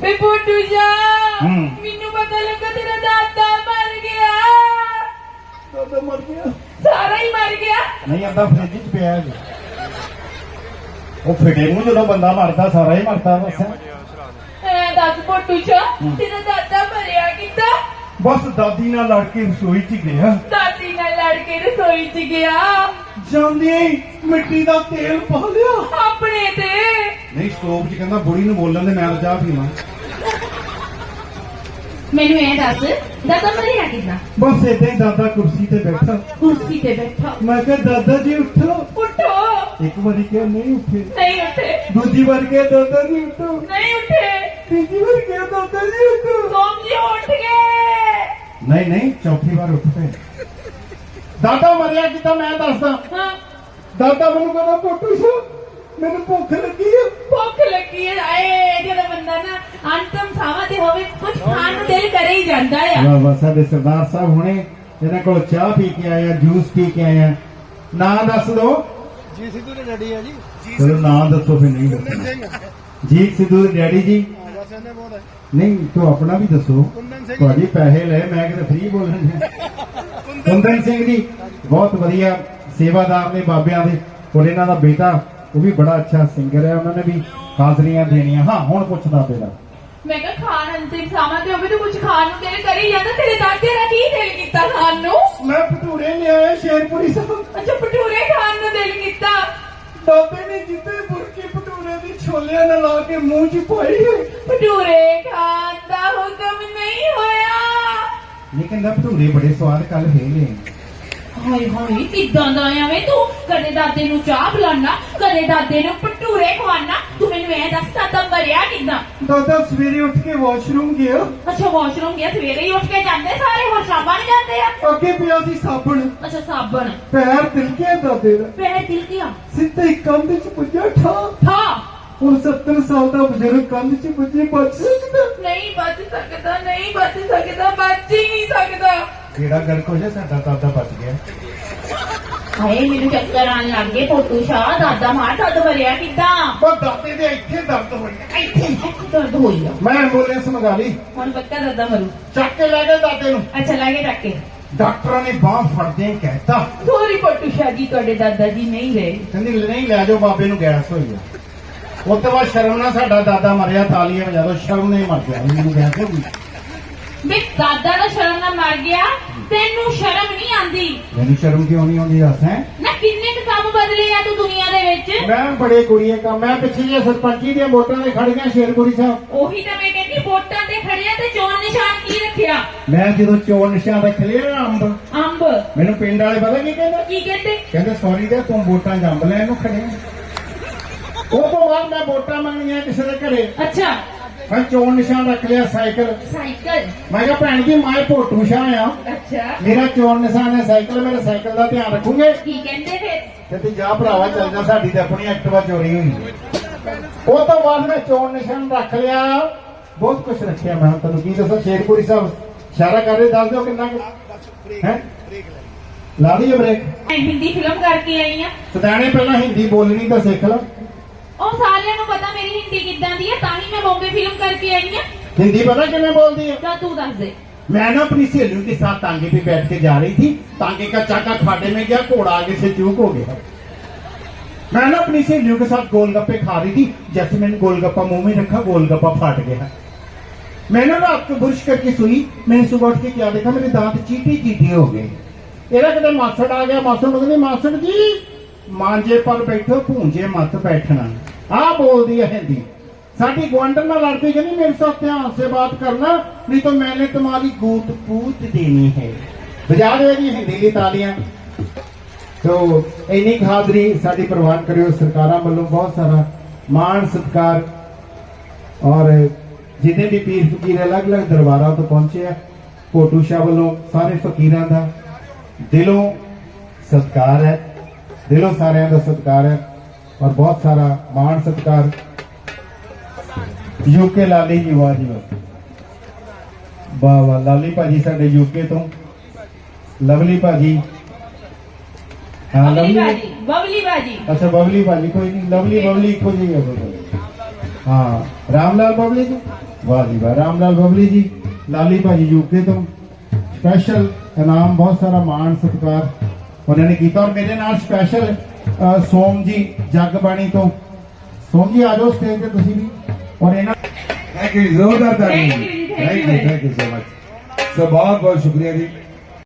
S2: ਵੇ ਬੁੱਢੂ ਜਾ।
S1: ਹੂੰ।
S2: ਪਤਾ ਲੱਗਾ ਤੇਰਾ ਦਾਦਾ ਮਰ ਗਿਆ।
S1: ਦਾਦਾ ਮਰ ਗਿਆ।
S2: ਸਾਰਾ ਹੀ ਮਰ ਗਿਆ।
S1: ਨਹੀਂ ਆਂਦਾ ਫ੍ਰਿਜ 'ਚ ਪਿਆ ਹੈ ਉਹ ਫਿਟੇ ਮੂੰਹ ਜਦੋਂ ਬੰਦਾ ਮਰਦਾ ਸਾਰਾ ਹੀ ਮਰਦਾ ਬਸ।
S2: ਐ ਦੱਸ ਜਾ
S1: ਹੂੰ।
S2: ਤੇਰਾ ਦਾਦਾ ਮਰਿਆ ਕਿੱਦਾਂ?
S1: ਬਸ ਦਾਦੀ ਨਾਲ ਲੜ ਕੇ ਰਸੋਈ 'ਚ ਗਿਆ।
S2: ਦਾਦੀ ਨਾਲ ਲੜ ਕੇ ਰਸੋਈ 'ਚ ਗਿਆ।
S1: ਜਾਂਦੇ ਹੀ ਮਿੱਟੀ ਦਾ ਤੇਲ ਪਾ ਲਿਆ।
S2: ਆਪਣੇ ਤੇ।
S1: ਨਹੀਂ ਸਟੋਵ 'ਚ ਕਹਿੰਦਾ ਬੁੜੀ ਨੂੰ ਬੋਲਣ ਦੇ ਮੈਂ ਤਾਂ ਚਾਹ ਪੀਵਾਂ।
S2: ਮੈਨੂੰ ਇਹ ਦੱਸ ਦਾਦਾ ਮਰਿਆ ਕਿੱਦਾਂ?
S1: ਬਸ ਏਦਾਂ ਹੀ ਦਾਦਾ ਕੁਰਸੀ ਤੇ ਬੈਠਾ।
S2: ਕੁਰਸੀ ਤੇ ਬੈਠਾ।
S1: ਮੈਂ ਕਿਹਾ ਦਾਦਾ ਜੀ ਉੱਠੋ।
S2: ਉੱਠੋ।
S1: ਇੱਕ ਵਾਰੀ ਕਿਹਾ ਨਹੀਂ ਉੱਠੇ।
S2: ਨਹੀਂ ਉੱਠੇ।
S1: ਦੂਜੀ ਵਾਰ ਕਿਹਾ ਦਾਦਾ ਜੀ ਉੱਠੋ।
S2: ਨਹੀਂ ਉੱਠੇ।
S1: ਤੀਜੀ ਵਾਰ ਕਿਹਾ ਦਾਦਾ ਜੀ ਉੱਠੋ।
S2: ਸੋਮ ਜੀ ਉੱਠ ਗਏ।
S1: ਨਹੀਂ ਨਹੀਂ ਚੌਥੀ ਵਾਰ ਉੱਠ ਪਏ ਦਾਦਾ ਮਰਿਆ ਕਿਤਾ ਮੈਂ ਦੱਸਦਾ।
S2: ਹਾਂ।
S1: ਦਾਦਾ ਮੈਨੂੰ ਕਹਿੰਦਾ ਪੋਟੂ ਸੋ ਮੈਨੂੰ ਭੁੱਖ ਲੱਗੀ ਆ।
S2: ਭੁੱਖ ਲੱਗੀ ਹੈ ਆਏ ਜਦੋਂ ਬੰਦਾ ਨਾ ਅੰਤਮ ਸਾਵਾ ਤੇ ਹੋਵੇ ਕੁਝ ਖਾਣ ਨੂੰ ਜਾਂਦਾ ਆ।
S1: ਵਾਹ ਵਾਹ ਸਾਡੇ ਸਰਦਾਰ ਸਾਹਿਬ ਹੁਣੇ ਇਹਨਾਂ ਕੋਲ ਚਾਹ ਪੀ ਕੇ ਆਏ ਆ ਜੂਸ ਪੀ ਕੇ ਆਏ ਆ। ਨਾਂ ਦੱਸ ਦੋ।
S3: ਜੀ ਸਿੱਧੂ ਦੇ ਡੈਡੀ ਆ ਜੀ।
S1: ਚਲੋ ਨਾਂ ਦੱਸੋ ਫਿਰ ਨਹੀਂ ਦੱਸਣਾ ਜੀਤ ਸਿੱਧੂ ਦੇ ਡੈਡੀ ਜੀ।
S3: ਆਜਾ ਸੈਨੇ ਬਹੁਤ ਹੈ
S1: ਨਹੀਂ ਤੂੰ ਆਪਣਾ ਵੀ ਦੱਸੋ।
S3: ਕੁੰਦਨ ਸਿੰਘ
S1: ਤੁਹਾਡੀ ਪੈਸੇ ਲੈ ਮੈਂ ਕਿਤੇ ਫ੍ਰੀ ਬੋਲਣ ਕੁੰਦਨ ਸਿੰਘ। ਜੀ ਬਹੁਤ ਵਧੀਆ ਸੇਵਾਦਾਰ ਨੇ ਬਾਬਿਆਂ ਦੇ। ਔਰ ਇਹਨਾਂ ਦਾ ਬੇਟਾ ਉਹ ਵੀ ਬੜਾ ਅੱਛਾ ਸਿੰਗਰ ਹੈ ਉਹਨਾਂ ਨੇ ਵੀ ਹਾਜ਼ਰੀਆਂ ਦੇਣੀਆਂ। ਹਾਂ ਹੁਣ ਪੁੱਛਦਾ ਤੇਰਾ
S2: ਮੈਂ ਕਿਹਾ ਖਾਣ ਅੰਤਿਮ ਸਾਵਾ ਤੇ ਹੋਵੇ ਤੂੰ ਕੁਝ ਖਾਣ ਨੂੰ ਦਿਲ ਕਰੀ ਜਾਂਦਾ ਤੇਰੇ ਦਾਦੇ ਦਾ ਕੀ ਦਿਲ ਕੀਤਾ ਖਾਣ ਨੂੰ?
S1: ਮੈਂ ਭਟੂਰੇ ਲਿਆਇਆ ਸ਼ੇਰਪੁਰੀ ਸਾਹਿਬ।
S2: ਅੱਛਾ ਭਟੂਰੇ ਖਾਣ ਨੂੰ ਦਿਲ ਕੀਤਾ।
S1: ਬਾਬੇ ਨੇ ਜਿੱਤੇ ਬੁਰਕੀ ਭਟੂਰੇ ਦੀ ਛੋਲਿਆਂ ਨਾਲ ਲਾ ਕੇ ਮੂੰਹ 'ਚ ਪਾਈ ਹੈ
S2: ਭਟੂਰੇ ਖਾਣ ਦਾ ਹੁਕਮ ਨਹੀਂ ਹੋਇਆ।
S1: ਇਹ ਕਹਿੰਦਾ ਭਟੂਰੇ ਬੜੇ ਸਵਾਦ ਕੱਲ ਫੇਰ ਲਏ
S2: ਹਾਏ ਹਾਏ ਕਿਦਾਂ ਦਾ ਆ ਵੇ ਤੂੰ ਕਦੇ ਦਾਦੇ ਨੂੰ ਚਾਹ ਪਿਲਾਨਾ ਕਦੇ ਦਾਦੇ ਨੂੰ ਭਟੂਰੇ ਖਵਾਨਾ ਤੂੰ ਮੈਨੂੰ ਇਹ ਦੱਸ ਦਾਦਾ ਮਰਿਆ ਕਿਦਾਂ?
S1: ਦਾਦਾ ਸਵੇਰੇ ਉੱਠ ਕੇ ਵਾਸ਼ਰੂਮ ਗਿਆ।
S2: ਅੱਛਾ ਵਾਸ਼ਰੂਮ ਗਿਆ ਸਵੇਰੇ ਹੀ ਉੱਠ ਕੇ ਜਾਂਦੇ ਸਾਰੇ ਹੋਰ ਸ਼ਾਮਾਂ ਨੂੰ ਜਾਂਦੇ ਆ?
S1: ਅੱਗੇ ਪਿਆ ਸੀ ਸਾਬਣ।
S2: ਅੱਛਾ ਸਾਬਣ।
S1: ਪੈਰ ਤਿਲਕਿਆ ਦਾਦੇ ਦਾ।
S2: ਪੈਰ ਦਿਲ ਗਿਆ?
S1: ਸਿੱਧੇ ਕੰਧ 'ਚ ਪੁੱਜਾ ਠਾ।
S2: ਠਾ।
S1: ਹੁਣ 70 ਸਾਲ ਦਾ ਬਜ਼ੁਰਗ ਕੰਧ 'ਚ ਬੱਚੇ ਬਚ ਸਕਦਾ?
S2: ਨਹੀਂ ਬਚ ਸਕਦਾ ਨਹੀਂ ਬਚ ਸਕਦਾ ਬਚ ਹੀ ਨਹੀਂ ਸਕਦਾ।
S1: ਕਿਹੜਾ ਗਰਕ ਹੋ? ਜਾ ਸਾਡਾ ਦਾਦਾ ਬਚ ਗਿਆ।
S2: ਹਾਏ ਮੈਨੂੰ ਚੱਕਰ ਆਣ ਲੱਗ ਗਏ ਪੋਟੂ ਸ਼ਾਹ ਦਾਦਾ ਮਾਰ ਦਰਦ ਭਰਿਆ ਕਿੱਦਾਂ?
S1: ਪਰ ਦਾਦੇ ਦੇ ਇੱਥੇ ਦਰਦ ਹੋਈ ਇੱਥੇ
S2: ਇੱਥੇ ਦਰਦ ਹੋਈ ਆ।
S1: ਮੈਂ ਐਂਬੂਲੈਂਸ ਮੰਗਾ ਲਈ।
S2: ਹੁਣ ਪੱਕਾ ਦਾਦਾ ਮਰੂ।
S1: ਚੱਕ ਕੇ ਲੈ ਗਏ ਦਾਦੇ ਨੂੰ।
S2: ਅੱਛਾ ਲਾਗੇ ਟੱਕੇ
S1: ਡਾਕਟਰਾਂ ਨੇ ਬਾਹ ਫੜਦੇ ਹੀ ਕਹਿਤਾ।
S2: ਸੋਰੀ ਪੋਟੂ ਸ਼ਾਹ ਜੀ ਤੁਹਾਡੇ ਦਾਦਾ ਜੀ ਨਹੀਂ ਰਹੇ
S1: ਕਹਿੰਦੀ ਨਹੀਂ ਲੈ ਜਾਓ ਬਾਬੇ ਨੂੰ ਗੈਸ ਹੋਈ ਆ। ਉਸ ਤੋਂ ਬਾਅਦ ਸ਼ਰਮ ਨਾਲ ਸਾਡਾ ਦਾਦਾ ਮਰਿਆ ਤਾਲੀਆਂ ਵਜਾ ਦੋ ਸ਼ਰਮ ਨੇ ਮਰ ਗਿਆ। ਮੈਨੂੰ ਗੈਸ ਹੋ ਗਈ।
S2: ਵੇ ਦਾਦਾ ਦਾ ਸ਼ਰਮ ਨਾਲ ਮਰ ਗਿਆ ਤੈਨੂੰ ਸ਼ਰਮ ਨਹੀਂ ਆਂਦੀ
S1: ਮੈਨੂੰ ਸ਼ਰਮ ਕਿਉਂ ਨਹੀਂ ਆਉਂਦੀ ਦੱਸ ਹੈ?
S2: ਨਾ ਕਿੰਨੇ ਕੁ ਕੰਮ ਬਦਲੇ ਆ ਤੂੰ ਦੁਨੀਆ ਦੇ ਵਿੱਚ?
S1: ਮੈਂ ਬੜੇ ਕੁੜੀਆਂ ਕੰਮ ਮੈਂ ਪਿੱਛੇ ਜੇ ਸਰਪੰਚੀ ਦੀਆਂ ਵੋਟਾਂ ਦੇ ਖੜ ਗਿਆ ਸ਼ੇਰਪੁਰੀ ਸਾਹਿਬ।
S2: ਉਹੀ ਤਾਂ ਮੈਂ ਕਹਿੰਦੀ ਵੋਟਾਂ ਤੇ ਖੜਿਆ ਤੇ ਚੋਣ ਨਿਸ਼ਾਨ ਕੀ ਰੱਖਿਆ?
S1: ਮੈਂ ਜਦੋਂ ਚੋਣ ਨਿਸ਼ਾਨ ਰੱਖ ਲਿਆ ਨਾ ਅੰਬ
S2: ਅੰਬ।
S1: ਮੈਨੂੰ ਪਿੰਡ ਵਾਲੇ ਪਤਾ ਕੀ ਕਹਿੰਦੇ?
S2: ਕੀ ਕਹਿੰਦੇ?
S1: ਕਹਿੰਦੇ ਸੌਰੀ ਦੇ ਤੂੰ ਵੋਟਾਂ ਜੰਮ ਲੈਣ ਨੂੰ ਖੜਿਆ ਉਹ ਤੋਂ ਬਾਅਦ ਮੈਂ ਵੋਟਾਂ ਮੰਗਣੀਆਂ ਕਿਸੇ ਦੇ ਘਰੇ।
S2: ਅੱਛਾ।
S1: ਮੈਂ ਚੋਣ ਨਿਸ਼ਾਨ ਰੱਖ ਲਿਆ ਸਾਈਕਲ।
S2: ਸਾਈਕਲ?
S1: ਮੈਂ ਕਿਹਾ ਭੈਣ ਜੀ ਮੈਂ ਭੋਟੂ ਸ਼ਾਹ ਆ।
S2: ਅੱਛਾ।
S1: ਮੇਰਾ ਚੋਣ ਨਿਸ਼ਾਨ ਹੈ ਸਾਈਕਲ ਮੇਰੇ ਸਾਈਕਲ ਦਾ ਧਿਆਨ ਰੱਖੂਗੇ?
S2: ਕੀ ਕਹਿੰਦੇ ਫਿਰ?
S1: ਤੇ ਤੂੰ ਜਾ ਭਰਾਵਾ ਚੱਲ ਜਾ ਸਾਡੀ ਤੇ ਆਪਣੀ ਐਕਟਿਵਾ ਚੋਰੀ ਹੋਈ। ਉਹ ਤੋਂ ਬਾਅਦ ਮੈਂ ਚੋਣ ਨਿਸ਼ਾਨ ਰੱਖ ਲਿਆ। ਬਹੁਤ ਕੁਝ ਰੱਖਿਆ ਮੈਂ ਤੈਨੂੰ। ਕੀ ਦੱਸਾਂ? ਸ਼ੇਰਪੁਰੀ ਸਾਹਿਬ ਇਸ਼ਾਰਾ ਕਰ ਰਹੇ ਦੱਸ ਦਿਓ ਕਿੰਨਾ ਹੈ? ਲਾ ਦਈਏ ਬ੍ਰੇਕ
S2: ਮੈਂ ਹਿੰਦੀ ਫਿਲਮ ਕਰਕੇ ਆਈ ਆ।
S1: ਸਦਾਣੇ ਪਹਿਲਾਂ ਹਿੰਦੀ ਬੋਲਣੀ ਤਾਂ ਸਿੱਖ ਲਓ
S2: ਉਹ ਸਾਰਿਆਂ ਨੂੰ ਪਤਾ ਮੇਰੀ ਹਿੰਦੀ ਕਿੱਦਾਂ ਦੀ ਹੈ ਤਾਂ ਹੀ ਮੈਂ ਬੰਬੇ ਫਿਲਮ ਕਰਕੇ ਆਈ ਹਾਂ।
S1: हिंदी पता कितने बोलती है
S2: ਤਾਂ ਤੂੰ ਦੱਸ ਦੇ।
S1: मैं ना अपनी सहेलियों के साथ तांगे पे बैठ के जा रही थी तांगे का चाका खाडे में गया घोड़ा आगे से चूक हो गया मैं ना अपनी सहेलियों के साथ गोलगप्पे खा रही थी जैसे मैंने गोलगप्पा मुँह में रखा गोलगप्पा फाट गया मैं ना रात को बुरश करके सुई मैंने सुबह उठ के क्या देखा मेरे दांत चीटी चीटी हो गए एरा कदम मासड़ आ गया मासड़ कहते मासड़ जी मांजे पर बैठो पूंजे मत बैठना ਆ ਬੋਲਦੀ ਹੈ ਹਿੰਦੀ। ਸਾਡੀ ਗਵੰਡਨ ਨਾਲ ਲੜਦੀ ਕਿ ਨਹੀਂ ਮੇਰੇ ਸਾਥ ਧਿਆਨ ਸੇ ਬਾਤ ਕਰਨਾ, ਨਹੀਂ ਤਾਂ ਮੈਨੇ ਤੁਹਾਡੀ ਗੂਤ ਪੂਤ ਦੇਣੀ ਹੈ। ਬਜਾ ਦੇ ਜੀ ਹਿੰਦੀ ਦੀ ਤਾਲੀਆਂ। ਤੋ ਇਨੀ ਹਾਜ਼ਰੀ ਸਾਡੀ ਪ੍ਰਵਾਨ ਕਰਿਓ। ਸਰਕਾਰਾਂ ਵੱਲੋਂ ਬਹੁਤ ਸਾਰਾ ਮਾਣ, ਸਤਕਾਰ ਔਰ ਜਿੰਨੇ ਵੀ ਪੀਰ ਫਕੀਰ ਅਲੱਗ-ਅਲੱਗ ਦਰਬਾਰਾਂ ਤੋਂ ਪਹੁੰਚੇ ਆ, ਕੋਟੂ ਸ਼ਾਹ ਵੱਲੋਂ ਸਾਰੇ ਫਕੀਰਾਂ ਦਾ ਦਿਲੋਂ ਸਤਕਾਰ ਹੈ। ਦਿਲੋਂ ਸਾਰਿਆਂ ਦਾ ਸਤਕਾਰ ਹੈ। ਔਰ ਬਹੁਤ ਸਾਰਾ ਮਾਣ ਸਤਿਕਾਰ ਯੂਕੇ ਲਾਲੀ ਜੀ ਵਾਹ ਜੀ ਵਾਹ ਵਾਹ ਵਾਹ ਲਾਲੀ ਭਾਜੀ ਸਾਡੇ ਯੂਕੇ ਤੋਂ ਲਵਲੀ ਭਾਜੀ ਹਾਂ
S2: ਬਬਲੀ
S1: ਲਵਲੀ
S2: ਬਾਜੀ ਬਬਲੀ ਬਾਜੀ
S1: ਅੱਛਾ ਬਬਲੀ ਭਾਜੀ ਕੋਈ ਨਹੀਂ ਲਵਲੀ ਬਬਲੀ ਇੱਕੋ ਜਿਹੀ ਹੈ ਦੋਨੋਂ। ਹਾਂ ਰਾਮਲਾਲ ਬਬਲੀ ਜੀ ਵਾਹ ਜੀ ਵਾਹ ਰਾਮਲਾਲ ਬਬਲੀ ਜੀ ਲਾਲੀ ਭਾਜੀ ਯੂਕੇ ਤੋਂ ਸਪੈਸ਼ਲ ਇਨਾਮ ਬਹੁਤ ਸਾਰਾ ਮਾਣ ਸਤਿਕਾਰ ਉਹਨਾਂ ਨੇ ਕੀਤਾ ਔਰ ਮੇਰੇ ਨਾਲ ਸਪੈਸ਼ਲ ਸੋਮ ਜੀ ਜਗਬਾਣੀ ਤੋਂ। ਸੋਮ ਜੀ ਆ ਜਾਓ ਸਟੇਜ ਤੇ ਤੁਸੀਂ ਵੀ। ਔਰ ਇਹਨਾਂ
S4: ਥੈਂਕ ਯੂ ਜ਼ੋਰਦਾਰ ਤਾੜੀ।
S2: Thank you ਜੀ, thank you
S4: thank you thank you so much so ਬਹੁਤ ਬਹੁਤ ਸ਼ੁਕਰੀਆ ਜੀ।